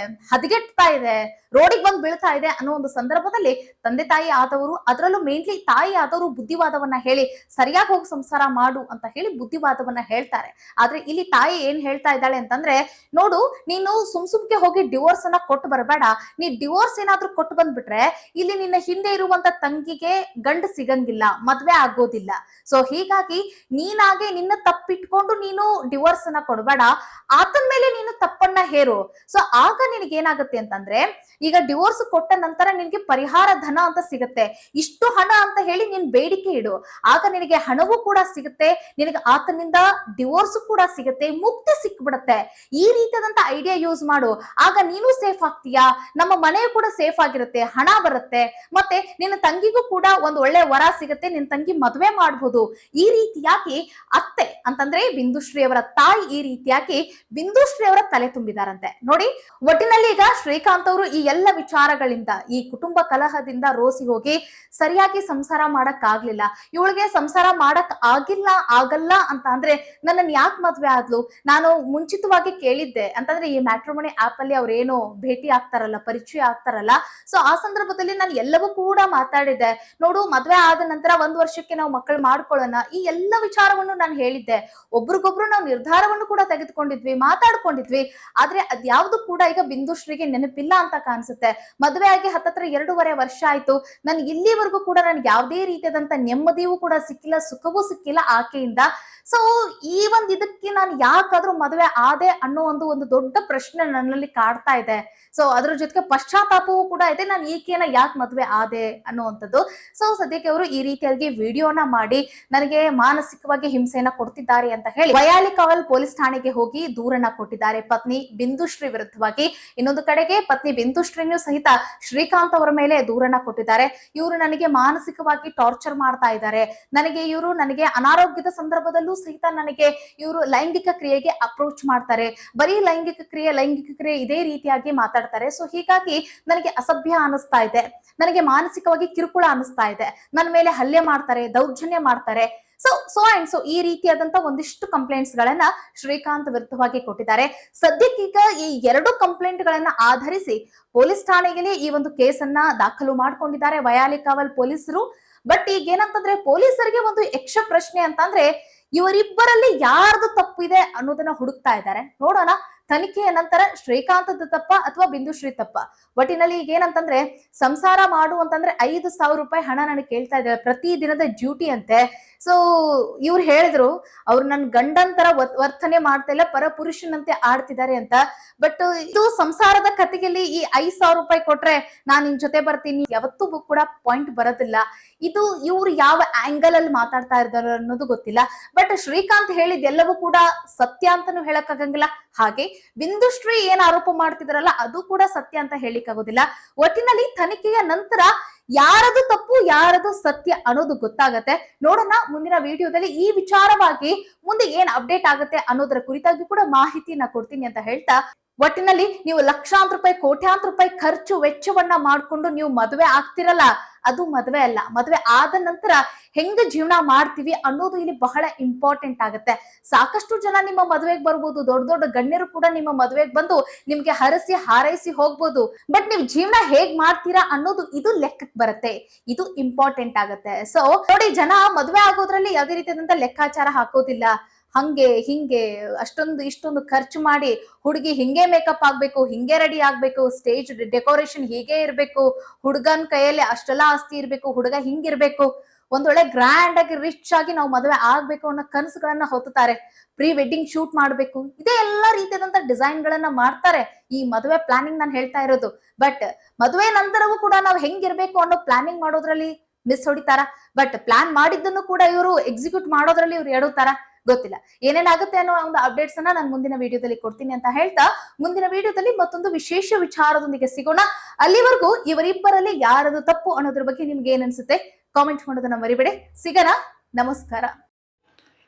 ಹದಗೆಟ್ತಾ ಇದೆ, ರೋಡಿಗೆ ಬಂದು ಬೀಳ್ತಾ ಇದೆ ಅನ್ನೋ ಒಂದು ಸಂದರ್ಭದಲ್ಲಿ ತಂದೆ ತಾಯಿ ಆದವರು, ಅದರಲ್ಲೂ ಮೇನ್ಲಿ ತಾಯಿ ಆದವರು ಬುದ್ಧಿವಾದವನ್ನ ಹೇಳಿ ಸರಿಯಾಗಿ ಹೋಗಿ ಸಂಸಾರ ಮಾಡು ಅಂತ ಹೇಳಿ ಬುದ್ಧಿವಾದವನ್ನ ಹೇಳ್ತಾರೆ. ಆದ್ರೆ ಇಲ್ಲಿ ತಾಯಿ ಏನ್ ಹೇಳ್ತಾ ಇದ್ದಾಳೆ ಅಂತಂದ್ರೆ, ನೋಡು, ನೀನು ಸುಮ್ ಸುಮ್ಕೆ ಹೋಗಿ ಡಿವೋರ್ಸ್ ಅನ್ನ ಕೊಟ್ಟು ಬರಬೇಡ. ನೀ ಡಿವೋರ್ಸ್ ಏನಾದ್ರೂ ಕೊಟ್ಟು ಬಂದ್ಬಿಟ್ರೆ ಇಲ್ಲಿ ನಿನ್ನ ಹಿಂದೆ ಇರುವಂತ ತಂಗಿಗೆ ಗಂಡು ಸಿಗಂಗಿಲ್ಲ, ಮದ್ವೆ ಆಗೋದಿಲ್ಲ. ಸೊ ಹೀಗಾಗಿ ನೀನಾಗೆ ನಿನ್ನ ತಪ್ಪಿಟ್ಕೊಂಡು ನೀನು ಡಿವೋರ್ಸ್ ಅನ್ನ ಕೊಡಬೇಡ. ಆತನ ಮೇಲೆ ನೀನು ತಪ್ಪನ್ನ ಹೇರು. ಸೊ ಆಗ ನಿನಗೆ ಏನಾಗುತ್ತೆ ಅಂತಂದ್ರೆ, ಈಗ ಡಿವೋರ್ಸ್ ಕೊಟ್ಟ ನಂತರ ನಿನ್ಗೆ ಪರಿಹಾರ ಧನ ಅಂತ ಸಿಗುತ್ತೆ. ಇಷ್ಟು ಹಣ ಅಂತ ಹೇಳಿ ನೀನ್ ಬೇಡಿಕೆ ಇಡು. ಆಗ ನಿನಗೆ ಹಣವೂ ಕೂಡ ಸಿಗುತ್ತೆ, ನಿನಗೆ ಆತನಿಂದ ಡಿವೋರ್ಸ್ ಕೂಡ ಸಿಗುತ್ತೆ, ಮುಕ್ತಿ ಸಿಕ್ಬಿಡುತ್ತೆ. ಈ ರೀತಿಯಾದಂತ ಐಡಿಯಾ ಯೂಸ್ ಮಾಡು. ಆಗ ನೀನು ಸೇಫ್ ಆಗ್ತೀಯಾ? ನಮ್ಮ ಮನೆ ಕೂಡ ಸೇಫ್ ಆಗಿರುತ್ತೆ, ಹಣ ಬರುತ್ತೆ. ಮತ್ತೆ ನಿನ್ನ ತಂಗಿಗೂ ಕೂಡ ಒಂದ್ ಒಳ್ಳೆ ವರ ಸಿಗುತ್ತೆ ನಿನ್ನ ತಂಗಿ ಮದುವೆ ಮಾಡಬಹುದು ಈ ರೀತಿಯಾಗಿ ಅತ್ತೆ ಅಂತಂದ್ರೆ ಬಿಂದುಶ್ರೀ ಅವರ ತಾಯಿ ಈ ರೀತಿಯಾಗಿ ಬಿಂದುಶ್ರೀ ಅವರ ತಲೆ ತುಂಬಿದಾರಂತೆ. ನೋಡಿ, ಒಟ್ಟಿನಲ್ಲಿ ಈಗ ಶ್ರೀಕಾಂತ್ ಅವರು ಈ ಎಲ್ಲ ವಿಚಾರಗಳಿಂದ, ಈ ಕುಟುಂಬ ಕಲಹದಿಂದ ರೋಸಿ ಹೋಗಿ ಸರಿಯಾಗಿ ಸಂಸಾರ ಮಾಡಕ್ ಆಗ್ಲಿಲ್ಲ ಇವಳಿಗೆ ಸಂಸಾರ ಮಾಡಕ್ ಆಗಿಲ್ಲ, ಆಗಲ್ಲ ಅಂತ ಅಂದ್ರೆ ನನ್ನನ್ ಯಾಕೆ ಮದ್ವೆ ಆದ್ಲು? ನಾನು ಮುಂಚಿತವಾಗಿ ಕೇಳಿದ್ದೆ. ಅಂತಂದ್ರೆ ಈ ಮ್ಯಾಟ್ರಿಮೋನಿ ಆಪ್ ಅಲ್ಲಿ ಅವ್ರೇನು ಭೇಟಿ ಆಗ್ತಾರಲ್ಲ, ಪರಿಚಯ ಆಗ್ತಾರಲ್ಲ. ಸೊ ಆ ಸಂದರ್ಭದಲ್ಲಿ ನಾನು ಎಲ್ಲವೂ ಕೂಡ ಮಾತಾಡಿದ್ದೆ. ನೋಡು, ಮದ್ವೆ ಆದ ನಂತರ ಒಂದ್ ವರ್ಷಕ್ಕೆ ನಾವು ಮಕ್ಕಳು ಮಾಡ್ಕೊಳ್ಳೋಣ. ಈ ಎಲ್ಲ ವಿಚಾರವನ್ನು ನಾನು ಹೇಳಿದ್ದೆ. ಒಬ್ರಿಗೊಬ್ರು ನಾವು ನಿರ್ಧಾರವನ್ನು ಕೂಡ ತೆಗೆದುಕೊಂಡಿದ್ವಿ, ಮಾತಾಡ್ಕೊಂಡಿದ್ವಿ. ಆದ್ರೆ ಅದ್ಯಾವ್ದು ಕೂಡ ಈಗ ಬಿಂದುಶ್ರೀಗೆ ನೆನಪಿಲ್ಲ ಅಂತ ಕಾಣಿಸುತ್ತೆ. ಮದುವೆ ಆಗಿ ಹತ್ತತ್ರ ಎರಡೂವರೆ ವರ್ಷ ಆಯ್ತು. ನನ್ ಇಲ್ಲಿವರೆಗೂ ಕೂಡ ನನ್ಗೆ ಯಾವುದೇ ರೀತಿಯಾದಂತ ನೆಮ್ಮದಿಯೂ ಕೂಡ ಸಿಕ್ಕಿಲ್ಲ, ಸುಖವೂ ಸಿಕ್ಕಿಲ್ಲ ಆಕೆಯಿಂದ. ಸೊ ಈ ಒಂದ್ ಇದಕ್ಕೆ ನಾನು ಯಾಕಾದ್ರೂ ಮದುವೆ ಆದೆ ಅನ್ನೋ ಒಂದು ಒಂದು ದೊಡ್ಡ ಪ್ರಶ್ನೆ ನನ್ನಲ್ಲಿ ಕಾಡ್ತಾ ಇದೆ. ಸೊ ಅದ್ರ ಜೊತೆಗೆ ಪಶ್ಚಾತ್ತಾಪವೂ ಕೂಡ ಇದೆ. ನಾನು ಈಕೆಯನ್ನ ಯಾಕೆ ಮದುವೆ ಆದೆ ಅನ್ನುವಂಥದ್ದು. ಸೊ ಸದ್ಯಕ್ಕೆ ಅವರು ಈ ರೀತಿಯಾಗಿ ವಿಡಿಯೋನ ಮಾಡಿ ನನಗೆ ಮಾನಸಿಕವಾಗಿ ಹಿಂಸೆಯನ್ನ ಕೊಡ್ತಿದ್ದಾರೆ ಅಂತ ಹೇಳಿ ವಯಾಲಿಕಾವಲ್ ಪೊಲೀಸ್ ಠಾಣೆಗೆ ಹೋಗಿ ದೂರನ್ನ ಕೊಟ್ಟಿದ್ದಾರೆ. ಪತ್ನಿ ಬಿಂದುಶ್ರೀ ವಿರುದ್ಧವಾಗಿ. ಇನ್ನೊಂದು ಕಡೆಗೆ ಪತ್ನಿ ಬಿಂದು ಶ್ರೀನು ಸಹಿತ ಶ್ರೀಕಾಂತ್ ಅವರ ಮೇಲೆ ದೂರನ್ನ ಕೊಟ್ಟಿದ್ದಾರೆ. ಇವರು ನನಗೆ ಮಾನಸಿಕವಾಗಿ ಟಾರ್ಚರ್ ಮಾಡ್ತಾ ಇದ್ದಾರೆ. ನನಗೆ ಇವರು ನನಗೆ ಅನಾರೋಗ್ಯದ ಸಂದರ್ಭದಲ್ಲೂ ಸಹಿತ ನನಗೆ ಇವರು ಲೈಂಗಿಕ ಕ್ರಿಯೆಗೆ ಅಪ್ರೋಚ್ ಮಾಡ್ತಾರೆ. ಬರೀ ಲೈಂಗಿಕ ಕ್ರಿಯೆ ಲೈಂಗಿಕ ಕ್ರಿಯೆ ಇದೇ ರೀತಿಯಾಗಿ ಮಾತಾಡ್ತಾರೆ. ಸೊ ಹೀಗಾಗಿ ನನಗೆ ಅಸಭ್ಯ ಅನಿಸ್ತಾ ಇದೆ. ನನಗೆ ಮಾನಸಿಕವಾಗಿ ಕಿರುಕುಳ ಅನಿಸ್ತಾ ಇದೆ. ನನ್ನ ಮೇಲೆ ಹಲ್ಲೆ ಮಾಡ್ತಾರೆ, ದೌರ್ಜನ್ಯ ಮಾಡ್ತಾರೆ. ಸೊ ಸೊ ಅಂಡ್ ಸೊ ಈ ರೀತಿಯಾದಂತ ಒಂದಿಷ್ಟು ಕಂಪ್ಲೇಂಟ್ಸ್ ಗಳನ್ನ ಶ್ರೀಕಾಂತ್ ವಿರುದ್ಧವಾಗಿ ಕೊಟ್ಟಿದ್ದಾರೆ. ಸದ್ಯಕ್ಕೀಗ ಈ ಎರಡು ಕಂಪ್ಲೇಂಟ್ ಗಳನ್ನ ಆಧರಿಸಿ ಪೊಲೀಸ್ ಠಾಣೆಗೆ ಈ ಒಂದು ಕೇಸನ್ನ ದಾಖಲು ಮಾಡ್ಕೊಂಡಿದ್ದಾರೆ ವಯಾಲಿಕಾವಲ್ ಪೊಲೀಸರು. ಬಟ್ ಈಗ ಏನಂತಂದ್ರೆ ಪೊಲೀಸರಿಗೆ ಒಂದು ಯಕ್ಷ ಪ್ರಶ್ನೆ ಅಂತಂದ್ರೆ ಇವರಿಬ್ಬರಲ್ಲಿ ಯಾರ್ದು ತಪ್ಪಿದೆ ಅನ್ನೋದನ್ನ ಹುಡುಕ್ತಾ ಇದ್ದಾರೆ. ನೋಡೋಣ ತನಿಖೆಯ ನಂತರ ಶ್ರೀಕಾಂತದ ತಪ್ಪ ಅಥವಾ ಬಿಂದುಶ್ರೀ ತಪ್ಪ. ಒಟ್ಟಿನಲ್ಲಿ ಈಗ ಏನಂತಂದ್ರೆ ಸಂಸಾರ ಮಾಡು ಅಂತಂದ್ರೆ ಐದು ಸಾವಿರ ರೂಪಾಯಿ ಹಣ ನನಗೆ ಕೇಳ್ತಾ ಇದ್ದಾರೆ ಪ್ರತಿ ದಿನದ ಡ್ಯೂಟಿ ಅಂತೆ. ಸೊ ಇವ್ರು ಹೇಳಿದ್ರು, ಅವ್ರು ನನ್ ಗಂಡನ್ ತರ ವರ್ತನೆ ಮಾಡ್ತಾ ಇಲ್ಲ ಪರ ಪುರುಷನಂತೆ ಆಡ್ತಿದ್ದಾರೆ ಅಂತ. ಬಟ್ ಇದು ಸಂಸಾರದ ಕತೆಗೆಲ್ಲಿ ಈ ಐದ್ ಸಾವಿರ ರೂಪಾಯಿ ಕೊಟ್ರೆ ನಾನ್ ನಿನ್ ಜೊತೆ ಬರ್ತೀನಿ ಯಾವತ್ತೂ ಕೂಡ ಪಾಯಿಂಟ್ ಬರೋದಿಲ್ಲ. ಇದು ಇವ್ರು ಯಾವ ಆಂಗಲ್ ಅಲ್ಲಿ ಮಾತಾಡ್ತಾ ಇದ್ದಾರೆ ಅನ್ನೋದು ಗೊತ್ತಿಲ್ಲ. ಬಟ್ ಶ್ರೀಕಾಂತ್ ಹೇಳಿದ್ದೆಲ್ಲವೂ ಕೂಡ ಸತ್ಯ ಅಂತಾನು ಹೇಳಕ್ಕಾಗಂಗಿಲ್ಲ. ಹಾಗೆ ಬಿಂದುಶ್ರೀ ಏನ್ ಆರೋಪ ಮಾಡ್ತಿದಾರಲ್ಲ, ಅದು ಕೂಡ ಸತ್ಯ ಅಂತ ಹೇಳಿಕ್ಕಾಗೋದಿಲ್ಲ ಒಟ್ಟಿನಲ್ಲಿ ತನಿಖೆಯ ನಂತರ ಯಾರದು ತಪ್ಪು, ಯಾರದು ಸತ್ಯ ಅನ್ನೋದು ಗೊತ್ತಾಗತ್ತೆ. ನೋಡೋಣ ಮುಂದಿನ ವಿಡಿಯೋದಲ್ಲಿ ಈ ವಿಚಾರವಾಗಿ ಮುಂದೆ ಏನ್ ಅಪ್ಡೇಟ್ ಆಗುತ್ತೆ ಅನ್ನೋದರ ಕುರಿತಾಗಿ ಕೂಡ ಮಾಹಿತಿಯನ್ನ ಕೊಡ್ತೀನಿ ಅಂತ ಹೇಳ್ತಾ ಒಟ್ಟಿನಲ್ಲಿ ನೀವು ಲಕ್ಷಾಂತರ ರೂಪಾಯಿ, ಕೋಟ್ಯಾಂತರ ರೂಪಾಯಿ ಖರ್ಚು, ವೆಚ್ಚವನ್ನ ಮಾಡ್ಕೊಂಡು ನೀವು ಮದುವೆ ಆಗ್ತಿರಲ್ಲ, ಅದು ಮದುವೆ ಅಲ್ಲ. ಮದುವೆ ಆದ ನಂತರ ಹೆಂಗ ಜೀವನ ಮಾಡ್ತೀವಿ ಅನ್ನೋದು ಇಲ್ಲಿ ಬಹಳ ಇಂಪಾರ್ಟೆಂಟ್ ಆಗುತ್ತೆ. ಸಾಕಷ್ಟು ಜನ ನಿಮ್ಮ ಮದುವೆಗೆ ಬರ್ಬೋದು, ದೊಡ್ಡ ದೊಡ್ಡ ಗಣ್ಯರು ಕೂಡ ನಿಮ್ಮ ಮದುವೆಗೆ ಬಂದು ನಿಮ್ಗೆ ಹರಸಿ, ಹಾರೈಸಿ ಹೋಗ್ಬೋದು. ಬಟ್ ನೀವು ಜೀವನ ಹೇಗ್ ಮಾಡ್ತೀರಾ ಅನ್ನೋದು ಇದು ಲೆಕ್ಕಕ್ಕೆ ಬರುತ್ತೆ. ಇದು ಇಂಪಾರ್ಟೆಂಟ್ ಆಗುತ್ತೆ. ಸೊ ನೋಡಿ, ಜನ ಮದುವೆ ಆಗೋದ್ರಲ್ಲಿ ಯಾವುದೇ ರೀತಿಯಾದಂತ ಲೆಕ್ಕಾಚಾರ ಹಾಕೋದಿಲ್ಲ. ಹಂಗೆ, ಹಿಂಗೆ, ಅಷ್ಟೊಂದು, ಇಷ್ಟೊಂದು ಖರ್ಚು ಮಾಡಿ ಹುಡುಗಿ ಹಿಂಗೆ ಮೇಕಪ್ ಆಗ್ಬೇಕು, ಹಿಂಗೆ ರೆಡಿ ಆಗ್ಬೇಕು ಸ್ಟೇಜ್ ಡೆಕೋರೇಷನ್ ಹೀಗೆ ಇರ್ಬೇಕು, ಹುಡುಗನ ಕೈಯಲ್ಲಿ ಅಷ್ಟೆಲ್ಲ ಆಸ್ತಿ ಇರ್ಬೇಕು, ಹುಡುಗ ಹಿಂಗಿರ್ಬೇಕು. ಒಂದೊಳ್ಳೆ ಗ್ರ್ಯಾಂಡ್ ಆಗಿ ರಿಚ್ ಆಗಿ ನಾವು ಮದುವೆ ಆಗ್ಬೇಕು ಅನ್ನೋ ಕನಸುಗಳನ್ನ ಹೊತ್ತುತ್ತಾರೆ. ಪ್ರೀ ವೆಡ್ಡಿಂಗ್ ಶೂಟ್ ಮಾಡ್ಬೇಕು. ಇದೇ ಎಲ್ಲಾ ರೀತಿಯಾದಂತ ಡಿಸೈನ್ ಗಳನ್ನ ಮಾಡ್ತಾರೆ ಈ ಮದುವೆ ಪ್ಲಾನಿಂಗ್ ನಾನು ಹೇಳ್ತಾ ಇರೋದು. ಬಟ್ ಮದುವೆ ನಂತರವೂ ಕೂಡ ನಾವು ಹೆಂಗಿರ್ಬೇಕು ಅನ್ನೋ ಪ್ಲಾನಿಂಗ್ ಮಾಡೋದ್ರಲ್ಲಿ ಮಿಸ್ ಹೊಡಿತಾರ. ಬಟ್ ಪ್ಲಾನ್ ಮಾಡಿದ್ದನ್ನು ಕೂಡ ಇವರು ಎಕ್ಸಿಕ್ಯೂಟ್ ಮಾಡೋದ್ರಲ್ಲಿ ಇವ್ರು ಎಡುತ್ತಾರ ಗೊತ್ತಿಲ್ಲ. ಏನೇನಾಗುತ್ತೆ ಅನ್ನೋ ಒಂದು ಅಪ್ಡೇಟ್ಸ್ ಅನ್ನ ನಾನು ಮುಂದಿನ ವಿಡಿಯೋದಲ್ಲಿ ಕೊಡ್ತೀನಿ ಅಂತ ಹೇಳ್ತಾ, ಮುಂದಿನ ವಿಡಿಯೋದಲ್ಲಿ ಮತ್ತೊಂದು ವಿಶೇಷ ವಿಚಾರದೊಂದಿಗೆ ಸಿಗೋಣ. ಅಲ್ಲಿವರೆಗೂ ಇವರಿಬ್ಬರಲ್ಲಿ ಯಾರದು ತಪ್ಪು ಅನ್ನೋದ್ರ ಬಗ್ಗೆ ನಿಮ್ಗೆ ಏನನ್ಸುತ್ತೆ ಕಾಮೆಂಟ್ ಮಾಡೋದನ್ನ ಮರಿಬೇಡಿ. ಸಿಗೋಣ, ನಮಸ್ಕಾರ.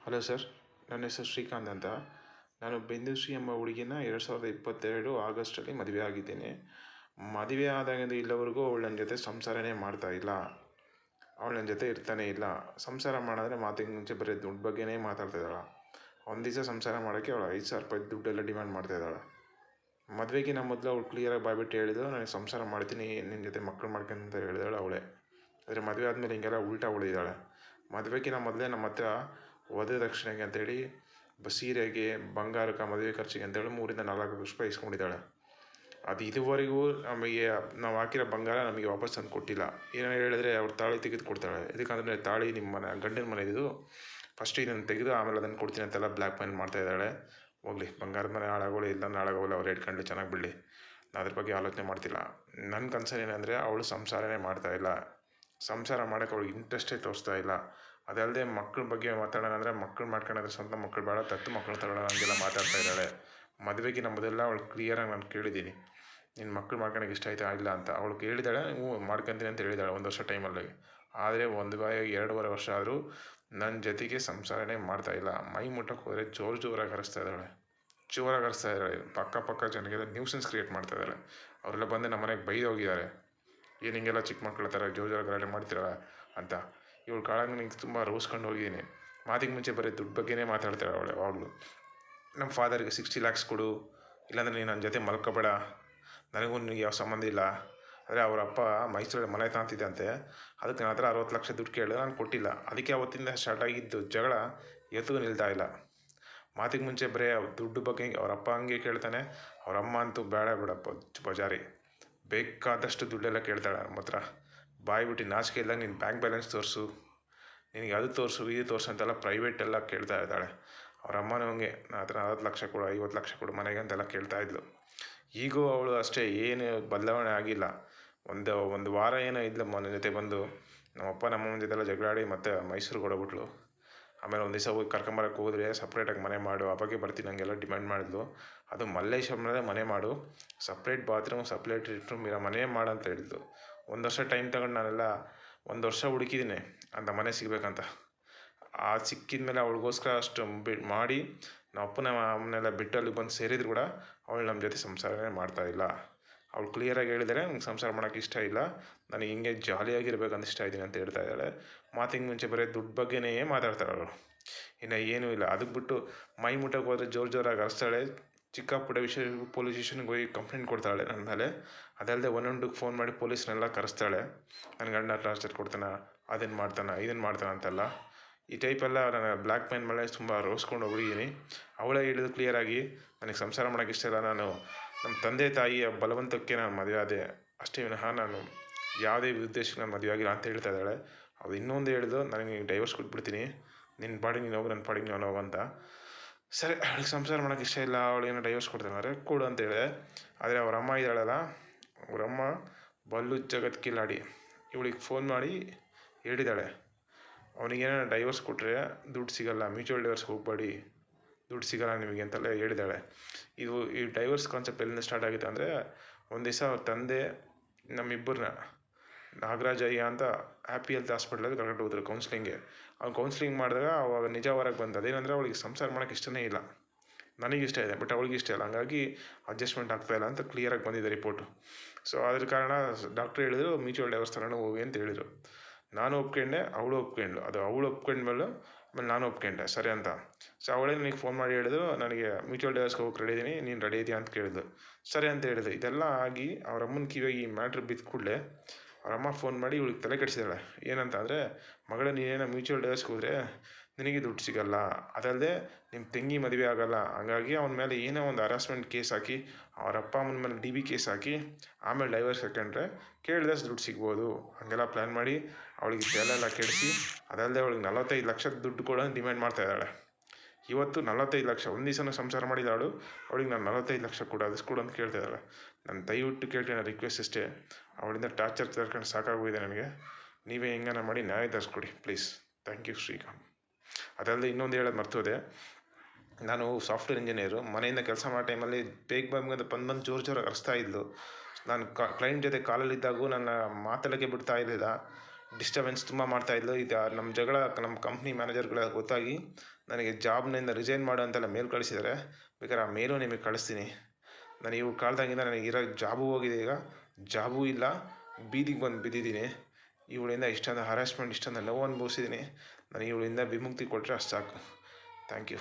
ಹಲೋ ಸರ್ ನನ್ನ ಹೆಸರು ಶ್ರೀಕಾಂತ್ ಅಂತ. ನಾನು ಬಿಂದುಶ್ರೀ ಎಂಬ ಹುಡುಗಿನ ಎರಡು ಸಾವಿರದ ಇಪ್ಪತ್ತೆರಡು ಆಗಸ್ಟಲ್ಲಿ ಮದುವೆ ಆಗಿದ್ದೇನೆ. ಮದುವೆ ಆದಾಗಿಂದ ಇಲ್ಲವರೆಗೂ ಅವಳು ನನ್ನ ಜೊತೆ ಸಂಸಾರನೇ ಮಾಡ್ತಾ ಇಲ್ಲ. ಅವಳು ನನ್ನ ಜೊತೆ ಇರ್ತಾನೆ ಇಲ್ಲ. ಸಂಸಾರ ಮಾಡಿದ್ರೆ ಮಾತಿಗೆ ಮುಂಚೆ ಬರೀ ದುಡ್ಡು ಬಗ್ಗೆನೇ ಮಾತಾಡ್ತಾ ಇದ್ದಾಳೆ. ಒಂದು ದಿವಸ ಸಂಸಾರ ಮಾಡೋಕ್ಕೆ ಅವಳು ಐದು ಸಾವಿರ ರೂಪಾಯಿ ದುಡ್ಡೆಲ್ಲ ಡಿಮ್ಯಾಂಡ್ ಮಾಡ್ತಾ ಇದ್ದಾಳೆ. ಮದುವೆಗಿನ ಮೊದಲು ಅವಳು ಕ್ಲಿಯರಾಗಿ ಬಾಯ್ಬಿಟ್ಟು ಹೇಳಿದ್ರು ನಾನು ಸಂಸಾರ ಮಾಡ್ತೀನಿ ನಿನ್ನ ಜೊತೆ ಮಕ್ಕಳು ಮಾಡ್ಕೊಂತ ಅಂತ ಹೇಳಿದಾಳೆ ಅವಳೇ. ಆದರೆ ಮದುವೆ ಆದಮೇಲೆ ಹಿಂಗೆಲ್ಲ ಉಲ್ಟಾ ಉಳಿದಾಳೆ. ಮದುವೆಗಿನ ಮೊದಲೇ ನಮ್ಮ ಹತ್ರ ವಧು ದಕ್ಷಿಣೆಗೆ ಅಂತೇಳಿ ಬ ಸೀರೆಗೆ ಬಂಗಾರಕ್ಕೆ ಮದುವೆ ಖರ್ಚಿಗೆ ಅಂತೇಳಿ ಮೂರಿಂದ ನಾಲ್ಕು ಲಕ್ಷ ರೂಪಾಯಿ ಇಸ್ಕೊಂಡಿದ್ದಾಳೆ. ಅದು ಇದುವರೆಗೂ ನಮಗೆ, ನಾವು ಹಾಕಿರೋ ಬಂಗಾರ ನಮಗೆ ವಾಪಸ್ ತಂದು ಕೊಟ್ಟಿಲ್ಲ. ಏನೋ ಹೇಳಿದ್ರೆ ಅವ್ರು ತಾಳಿ ತೆಗೆದು ಕೊಡ್ತಾಳೆ ಯಾಕಂದರೆ ತಾಳಿ ನಿಮ್ಮ ಮನೆ ಗಂಡನ ಮನೆದು ಫಸ್ಟ್ ಇದನ್ನು ತೆಗೆದು ಆಮೇಲೆ ಅದನ್ನು ಕೊಡ್ತೀನಿ ಅಂತೆಲ್ಲ ಬ್ಲ್ಯಾಕ್ ಮೇಲ್ ಮಾಡ್ತಾ ಇದ್ದಾಳೆ. ಹೋಗಲಿ, ಬಂಗಾರದ ಮನೆ ಹಾಳಾಗೋಳು ಇಲ್ಲ ಹಾಳಾಗೋಲ್ಲ, ಅವ್ರು ಇಟ್ಕೊಂಡು ಚೆನ್ನಾಗಿ ಬಿಡಲಿ. ನಾನು ಅದ್ರ ಬಗ್ಗೆ ಆಲೋಚನೆ ಮಾಡ್ತಿಲ್ಲ. ನನ್ನ ಕನ್ಸರ್ ಏನಂದರೆ ಅವಳು ಸಂಸಾರನೇ ಮಾಡ್ತಾ ಇಲ್ಲ. ಸಂಸಾರ ಮಾಡೋಕ್ಕೆ ಅವಳಿಗೆ ಇಂಟ್ರೆಸ್ಟೇ ತೋರಿಸ್ತಾ ಇಲ್ಲ. ಅದಲ್ಲದೆ ಮಕ್ಕಳ ಬಗ್ಗೆ ಮಾತಾಡೋಣ ಅಂದರೆ ಮಕ್ಕಳು ಮಾಡ್ಕೊಂಡ್ರೆ ಸ್ವಂತ ಮಕ್ಕಳು ಬೇಡ, ತತ್ತು ಮಕ್ಕಳು ತಗೊಳ್ಳೋಣ ಹಂಗೆಲ್ಲ ಮಾತಾಡ್ತಾ ಇದ್ದಾಳೆ. ಮದುವೆಗೆ ನಮ್ಮದೆಲ್ಲ ಅವಳು ಕ್ಲಿಯರಾಗಿ ನಾನು ಕೇಳಿದ್ದೀನಿ. ನಿನ್ನ ಮಕ್ಕಳು ಮಾಡ್ಕೊಳಕ್ಕೆ ಇಷ್ಟ ಆಯ್ತಾ? ಇಲ್ಲ ಅಂತ. ಅವಳು ಕೇಳಿದಾಳೆ, ಹ್ಞೂ, ಮಾಡ್ಕೊಂತೀನಿ ಅಂತ ಹೇಳಿದಾಳೆ ಒಂದು ವರ್ಷ ಟೈಮಲ್ಲಿ ಆದರೆ ಒಂದು ಬಾಯ ಎರಡೂವರೆ ವರ್ಷ ಆದರೂ ನನ್ನ ಜೊತೆಗೆ ಸಂಸಾರನೇ ಮಾಡ್ತಾ ಇಲ್ಲ. ಮೈ ಮುಟ್ಟಕ್ಕೆ ಹೋದರೆ ಜೋರು ಜೋರಾಗಿ ಹರಿಸ್ತಾ ಇದ್ದಾಳೆ. ಜೋರಾಗಿ ಹರಿಸ್ತಾ ಇದ್ದಾಳೆ. ಪಕ್ಕ ಪಕ್ಕ ಜನಗೆಲ್ಲ ನ್ಯೂಸೆನ್ಸ್ ಕ್ರಿಯೇಟ್ ಮಾಡ್ತಾ ಇದ್ದಾರೆ ಅವರೆಲ್ಲ ಬಂದು ನಮ್ಮ ಮನೆಗೆ ಬೈದು ಹೋಗಿದ್ದಾರೆ. ಏನು ಹಿಂಗೆಲ್ಲ ಚಿಕ್ಕ ಮಕ್ಕಳ ಥರ ಜೋರು ಜೋರಾಗಿ ಗಲಾಟೆ ಮಾಡ್ತಿರಲ್ಲ? ಅಂತ. ಇವಳು ಕಾಳಂಗೆ ನಿಂಗೆ ತುಂಬ ರೋಸ್ಕೊಂಡು ಹೋಗಿದ್ದೀನಿ. ಮಾತಿಗೆ ಮುಂಚೆ ಬರೀ ದುಡ್ಡು ಬಗ್ಗೆನೇ ಮಾತಾಡ್ತಾಳೆ ಅವಳು ಯಾವಾಗಲೂ. ನಮ್ಮ ಫಾದರ್ಗೆ ಸಿಕ್ಸ್ಟಿ ಲ್ಯಾಕ್ಸ್ ಕೊಡು. ಇಲ್ಲಾಂದರೆ ನೀನು ನನ್ನ ಜೊತೆ ಮಲ್ಕೋಬೇಡ. ನನಗೂ ನಿನಗೆ ಯಾವ ಸಂಬಂಧ ಇಲ್ಲ. ಆದರೆ ಅವರ ಅಪ್ಪ ಮೈಸೂರಲ್ಲಿ ಮನೆ ತಾಂತಿದ್ದಂತೆ ಅದಕ್ಕೆ ನನ್ನ ಹತ್ರ ಅರವತ್ತು ಲಕ್ಷ ದುಡ್ಡು ಕೇಳಿದ್ರೆ ನಾನು ಕೊಟ್ಟಿಲ್ಲ. ಅದಕ್ಕೆ ಅವತ್ತಿಂದ ಸ್ಟಾರ್ಟ್ ಆಗಿದ್ದು ಜಗಳ ಎತ್ತಿಗೂ ನಿಲ್ತಾ ಇಲ್ಲ. ಮಾತಿಗೆ ಮುಂಚೆ ಬರೀ ದುಡ್ಡು ಬಗ್ಗೆ ಅವ್ರ ಅಪ್ಪ ಹಂಗೆ ಕೇಳ್ತಾನೆ, ಅವ್ರ ಅಮ್ಮ ಅಂತೂ ಬೇಡ ಬಿಡಪ್ಪ ಬಜಾರಿ ಬೇಕಾದಷ್ಟು ದುಡ್ಡೆಲ್ಲ ಕೇಳ್ತಾಳೆ ನಮ್ಮ ಹತ್ರ. ಬಾಯಿ ಬಿಟ್ಟು ನಾಚಿಕೆ ಇಲ್ಲ ನೀನು ಬ್ಯಾಂಕ್ ಬ್ಯಾಲೆನ್ಸ್ ತೋರಿಸು. ನಿನಗೆ ಅದು ತೋರಿಸು, ಇದು ತೋರಿಸು ಅಂತೆಲ್ಲ ಪ್ರೈವೇಟ್ ಎಲ್ಲ ಕೇಳ್ತಾ ಇದ್ದಾಳೆ. ಅವರ ಹಂಗೆ ನನ್ನ ಹತ್ರ ಅರವತ್ತು ಲಕ್ಷ ಕೊಡು, ಐವತ್ತು ಲಕ್ಷ ಕೊಡು ಮನೆಗೆ ಅಂತೆಲ್ಲ ಕೇಳ್ತಾ ಇದ್ಲು. ಈಗೂ ಅವಳು ಅಷ್ಟೇ, ಏನು ಬದಲಾವಣೆ ಆಗಿಲ್ಲ. ಒಂದು ಒಂದು ವಾರ ಏನೋ ಇದ್ಲು ನನ್ನ ಜೊತೆ ಬಂದು. ನಮ್ಮಪ್ಪ ನಮ್ಮಮ್ಮನ ಜೊತೆಲ್ಲ ಜಗಳಾಡಿ ಮತ್ತೆ ಮೈಸೂರಿಗೆ ಹೊಡೋಗ್ಬಿಟ್ಲು ಆಮೇಲೆ ಒಂದು ದಿವಸ ಹೋಗಿ ಕರ್ಕೊಂಬರಕ್ಕೆ ಹೋದ್ರೆ ಸಪ್ರೇಟಾಗಿ ಮನೆ ಮಾಡು ಅವಾಗೆ ಬರ್ತೀನಿ ಹಂಗೆಲ್ಲ ಡಿಮ್ಯಾಂಡ್ ಮಾಡಿದ್ಲು. ಅದು ಮಲ್ಲೇಶ್ವರಮಲ್ಲೇ ಮನೆ ಮಾಡು ಸಪ್ರೇಟ್ ಬಾತ್ರೂಮ್ ಸಪ್ರೇಟ್ ರೂಮ್ ಇರೋ ಮನೆ ಮಾಡು ಅಂತ ಹೇಳಿದ್ಲು. ಒಂದು ವರ್ಷ ಟೈಮ್ ತಗೊಂಡು ನಾನೆಲ್ಲ ಒಂದು ವರ್ಷ ಹುಡುಕಿದ್ದೀನಿ ಅಂತ ಮನೆ ಸಿಗಬೇಕಂತ. ಆ ಸಿಕ್ಕಿದ ಮೇಲೆ ಅವಳಿಗೋಸ್ಕರ ಅಷ್ಟು ಮಾಡಿ ನಮ್ಮ ಅಪ್ಪನ ಅಮ್ಮನೆಲ್ಲ ಬಿಟ್ಟು ಅಲ್ಲಿ ಬಂದು ಸೇರಿದ್ರು ಕೂಡ ಅವಳು ನಮ್ಮ ಜೊತೆ ಸಂಸಾರನೇ ಮಾಡ್ತಾ ಇಲ್ಲ. ಅವಳು ಕ್ಲಿಯರಾಗಿ ಹೇಳಿದರೆ, ನಂಗೆ ಸಂಸಾರ ಮಾಡೋಕ್ಕೆ ಇಷ್ಟ ಇಲ್ಲ. ನನಗೆ ಹಿಂಗೆ ಜಾಲಿಯಾಗಿರ್ಬೇಕಂತ ಇಷ್ಟ ಇದ್ದೀನಿ ಅಂತ ಹೇಳ್ತಾ ಇದ್ದಾಳೆ ಮಾತಿಗೆ ಮುಂಚೆ ಬರೀ ದುಡ್ಡು ಬಗ್ಗೆನೇ ಮಾತಾಡ್ತಾಳೆ ಅವಳು. ಇನ್ನು ಏನೂ ಇಲ್ಲ. ಅದಕ್ಕೆ ಬಿಟ್ಟು ಮೈ ಮುಟ್ಟಕ್ಕೆ ಹೋದರೆ ಜೋರು ಜೋರಾಗಿ ಅರಿಸ್ತಾಳೆ. ಚಿಕ್ಕ ಪುಟ್ಟ ವಿಷಯ, ಪೊಲೀಸ್ ಸ್ಟೇಷನ್ಗೆ ಹೋಗಿ ಕಂಪ್ಲೇಂಟ್ ಕೊಡ್ತಾಳೆ ನನ್ನ ಮೇಲೆ. ಅದಲ್ಲದೆ ಒಂದೊಂದಕ್ಕೆ ಫೋನ್ ಮಾಡಿ ಪೊಲೀಸ್ನೆಲ್ಲ ಕರೆಸ್ತಾಳೆ. ನನ್ನ ಗಂಡ ಟಾರ್ಚರ್ ಕೊಡ್ತಾನೆ ಅದನ್ನು ಮಾಡ್ತಾನೆ ಇದನ್ನು ಮಾಡ್ತಾನೆ ಅಂತೆಲ್ಲ. ಈ ಟೈಪೆಲ್ಲ ನಾನು ಬ್ಲ್ಯಾಕ್ ಮೇಲ್ ಮೇಲೆ ತುಂಬ ರೋಸ್ಕೊಂಡು ಹೋಗಿದ್ದೀನಿ. ಅವಳೇ ಹೇಳಿದ್ದು ಕ್ಲಿಯರಾಗಿ ನನಗೆ ಸಂಸಾರ ಮಾಡೋಕೆ ಇಷ್ಟ ಇಲ್ಲ. ನಾನು ನಮ್ಮ ತಂದೆ ತಾಯಿಯ ಬಲವಂತಕ್ಕೆ ನಾನು ಮದುವೆ ಆದೆ. ಅಷ್ಟೇ ವಿನಃ ನಾನು ಯಾವುದೇ ಉದ್ದೇಶಕ್ಕೆ ನಾನು ಮದುವೆ ಆಗಿಲ್ಲ ಅಂತ ಹೇಳ್ತಾ ಇದ್ದಾಳೆ. ಅದು ಇನ್ನೊಂದು ಹೇಳಿದು ನನಗೆ ನೀನು ಡೈವರ್ಸ್ ಕೊಟ್ಬಿಡ್ತೀನಿ. ನಿನ್ನ ಪಾಡಿಗೆ ನೀನು ಹೋಗು ನನ್ನ ಪಾಡಿಗೆ ನಾನು ಹೋಗು ಅಂತ. ಸರಿ, ಅವಳಿಗೆ ಸಂಸಾರ ಮಾಡೋಕ್ಕೆ ಇಷ್ಟ ಇಲ್ಲ. ಅವಳು ಡೈವರ್ಸ್ ಕೊಡ್ತಾನೆ ಕೊಡು ಅಂತ ಹೇಳಿದೆ ಆದರೆ ಅವ್ರ ಅಮ್ಮ ಇದ್ದಾಳಲ್ಲ ಅವರಮ್ಮ ಬಲ್ಲು ಜಗತ್ ಕಿಲಾಡಿ. ಇವಳಿಗೆ ಫೋನ್ ಮಾಡಿ ಹೇಳಿದ್ದಾಳೆ. ಅವನಿಗೇನೋ ಡೈವರ್ಸ್ ಕೊಟ್ಟರೆ ದುಡ್ಡು ಸಿಗಲ್ಲ ಮ್ಯೂಚುವಲ್ ಡೈವರ್ಸ್ ಹೋಗಬೇಡಿ, ದುಡ್ಡು ಸಿಗಲ್ಲ ನಿಮಗೆ ಅಂತೆಲ್ಲ ಹೇಳಿದ್ದಾಳೆ. ಇದು ಈ ಡೈವರ್ಸ್ ಕಾನ್ಸೆಪ್ಟ್ ಎಲ್ಲಿಂದ ಸ್ಟಾರ್ಟ್ ಆಗಿದೆ ಅಂದರೆ, ಒಂದು ದಿವಸ ಅವ್ರ ತಂದೆ ನಮ್ಮಿಬ್ಬರನ್ನ ನಾಗರಾಜ್ ಅಯ್ಯ ಅಂತ ಹ್ಯಾಪಿ ಹೆಲ್ತ್ ಹಾಸ್ಪಿಟ್ಲಲ್ಲಿ ಕರ್ಕೊಂಡು ಹೋದ್ರು ಕೌನ್ಸ್ಲಿಂಗ್ಗೆ ಅವ್ನು ಕೌನ್ಸ್ಲಿಂಗ್ ಮಾಡಿದಾಗ ಅವಾಗ ನಿಜ ಹೊರಗೆ ಬಂದು ಅದೇನಂದರೆ ಅವಳಿಗೆ ಸಂಸಾರ ಮಾಡೋಕ್ಕೆ ಇಷ್ಟನೇ ಇಲ್ಲ. ನನಗೆ ಇಷ್ಟ ಇದೆ ಬಟ್ ಅವಳಿಗೆ ಇಷ್ಟ ಇಲ್ಲ. ಹಂಗಾಗಿ ಅಡ್ಜಸ್ಟ್ಮೆಂಟ್ ಆಗ್ತಾಯಿಲ್ಲ ಅಂತ ಕ್ಲಿಯರಾಗಿ ಬಂದಿದೆ ರಿಪೋರ್ಟು ಸೊ ಅದ್ರ ಕಾರಣ ಡಾಕ್ಟ್ರ್ ಹೇಳಿದ್ರು ಮ್ಯೂಚುವಲ್ ಡೈವರ್ಸ್ ತಗೊಂಡು ಹೋಗಿ ಅಂತ ಹೇಳಿದರು. ನಾನು ಒಪ್ಕೊಂಡೆ, ಅವಳು ಒಪ್ಕೊಂಡ್ಳು. ಅದು ಅವಳು ಒಪ್ಕೊಂಡ್ಮೇಲೆ ಆಮೇಲೆ ನಾನು ಒಪ್ಕೊಂಡೆ. ಸರಿ ಅಂತ. ಸೊ ಅವಳೇ ನನಗೆ ಫೋನ್ ಮಾಡಿ ಹೇಳಿದ್ರು, ನನಗೆ ಮ್ಯೂಚುವಲ್ ಡೈವರ್ಸ್ಗೆ ಹೋಗಿ ರೆಡಿ ಇದ್ದೀನಿ ನೀನು ರೆಡಿ ಇದೆಯಾ ಅಂತ ಕೇಳಿದ್ರು ಸರಿ ಅಂತ ಹೇಳಿದೆ ಇದೆಲ್ಲ ಆಗಿ ಅವ್ರ ಅಮ್ಮನ ಕಿವಿಯಾಗಿ ಈ ಮ್ಯಾಟ್ರ್ ಬಿದ್ದ ಕೂಡಲೇ ಅವರಮ್ಮ ಫೋನ್ ಮಾಡಿ ಇವಳಿಗೆ ತಲೆ ಕೆಡಿಸಿದಾಳೆ. ಏನಂತ ಅಂದರೆ, ಮಗಳ ನೀನೇನೋ ಮ್ಯೂಚುವಲ್ ಡೈವರ್ಸ್ಗೆ ಹೋದರೆ ನಿನಗೆ ದುಡ್ಡು ಸಿಗಲ್ಲ. ಅದಲ್ಲದೆ ನಿಮ್ಮ ತಂಗಿ ಮದುವೆ ಆಗಲ್ಲ. ಹಾಗಾಗಿ ಅವನ ಮೇಲೆ ಏನೋ ಒಂದು ಹರಾಸ್ಮೆಂಟ್ ಕೇಸ್ ಹಾಕಿ, ಅವ್ರ ಅಪ್ಪ ಅಮ್ಮನ ಮೇಲೆ ಡಿ ಬಿ ಕೇಸ್ ಹಾಕಿ, ಆಮೇಲೆ ಡೈವರ್ಸ್ ಹಾಕೊಂಡ್ರೆ ಕೇಳಿದಷ್ಟು ದುಡ್ಡು ಸಿಗ್ಬೋದು. ಹಾಗೆಲ್ಲ ಪ್ಲ್ಯಾನ್ ಮಾಡಿ ಅವಳಿಗೆ ತಲೆಲ್ಲ ಕೆಡಿಸಿ ಅದಲ್ಲದೆ ಅವಳಿಗೆ ನಲವತ್ತೈದು ಲಕ್ಷದ ದುಡ್ಡು ಕೊಡೋ ಡಿಮ್ಯಾಂಡ್ ಮಾಡ್ತಾ ಇದ್ದಾಳೆ. ಇವತ್ತು ನಲವತ್ತೈದು ಲಕ್ಷ, ಒಂದು ದಿವಸನ ಸಂಸಾರ ಮಾಡಿದಾಳು ಅವಳಿಗೆ ನಾನು ನಲವತ್ತೈದು ಲಕ್ಷ ಕೂಡ ಅದಷ್ಟು ಕೂಡ ಅಂತ ಕೇಳ್ತಾ ಇದ್ದಾಳೆ. ನಾನು ದಯವಿಟ್ಟು ಕೇಳ್ತೀನಿ ರಿಕ್ವೆಸ್ಟ್ ಇಷ್ಟೇ. ಅವಳಿಂದ ಟಾರ್ಚರ್ ತರ್ಕೊಂಡು ಸಾಕಾಗೋಗಿದೆ ನನಗೆ. ನೀವೇ ಹೆಂಗನ ಮಾಡಿ ನ್ಯಾಯ ತರಿಸ್ಕೊಡಿ ಪ್ಲೀಸ್ ಥ್ಯಾಂಕ್ ಯು ಶ್ರೀಕಾಂತ್. ಅದಲ್ಲದೆ ಇನ್ನೊಂದು ಹೇಳೋದು ಮರ್ತೋದೆ. ನಾನು ಸಾಫ್ಟ್ವೇರ್ ಇಂಜಿನಿಯರು ಮನೆಯಿಂದ ಕೆಲಸ ಮಾಡೋ ಟೈಮಲ್ಲಿ ಬೇಗ ಬಂದು ಬಂದು ಬಂದು ಜೋರು ಜೋರಾಗಿ ಅರಿಸ್ತಾ ಇದ್ಲು. ನಾನು ಕ ಕ್ಲೈಂಟ್ ಜೊತೆ ಕಾಲಲ್ಲಿದ್ದಾಗೂ ನನ್ನ ಮಾತಾಡೋಕ್ಕೆ ಬಿಡ್ತಾ ಇರಲಿಲ್ಲ ಡಿಸ್ಟರ್ಬೆನ್ಸ್ ತುಂಬ ಮಾಡ್ತಾ ಇದ್ಲು. ಇದು ನಮ್ಮ ಜಗಳ ನಮ್ಮ ಕಂಪ್ನಿ ಮ್ಯಾನೇಜರ್ಗಳ ಗೊತ್ತಾಗಿ ನನಗೆ ಜಾಬ್ನಿಂದ ರಿಸೈನ್ ಮಾಡು ಅಂತೆಲ್ಲ ಮೇಲ್ ಕಳಿಸಿದ್ದಾರೆ ಬೇಕಾದ್ರೆ ಆ ಮೇಲೂ ನಿಮಗೆ ಕಳಿಸ್ತೀನಿ. ನಾನು ಇವು ಕಾಲ್ದಾಗಿಂದ ನನಗೆ ಇರೋ ಜಾಬು ಹೋಗಿದೆ ಈಗ. ಜಾಬೂ ಇಲ್ಲ. ಬೀದಿಗೆ ಬಂದು ಬಿದ್ದಿದ್ದೀನಿ. ಇವಳಿಂದ ಇಷ್ಟೊಂದು ಹರಾಸ್ಮೆಂಟ್ ಇಷ್ಟೊಂದು ನೋವು ಅನುಭವಿಸಿದ್ದೀನಿ. ನನಗೆ ಇವಳಿಂದ ವಿಮುಕ್ತಿ ಕೊಟ್ಟರೆ ಅಷ್ಟು ಸಾಕು. Thank you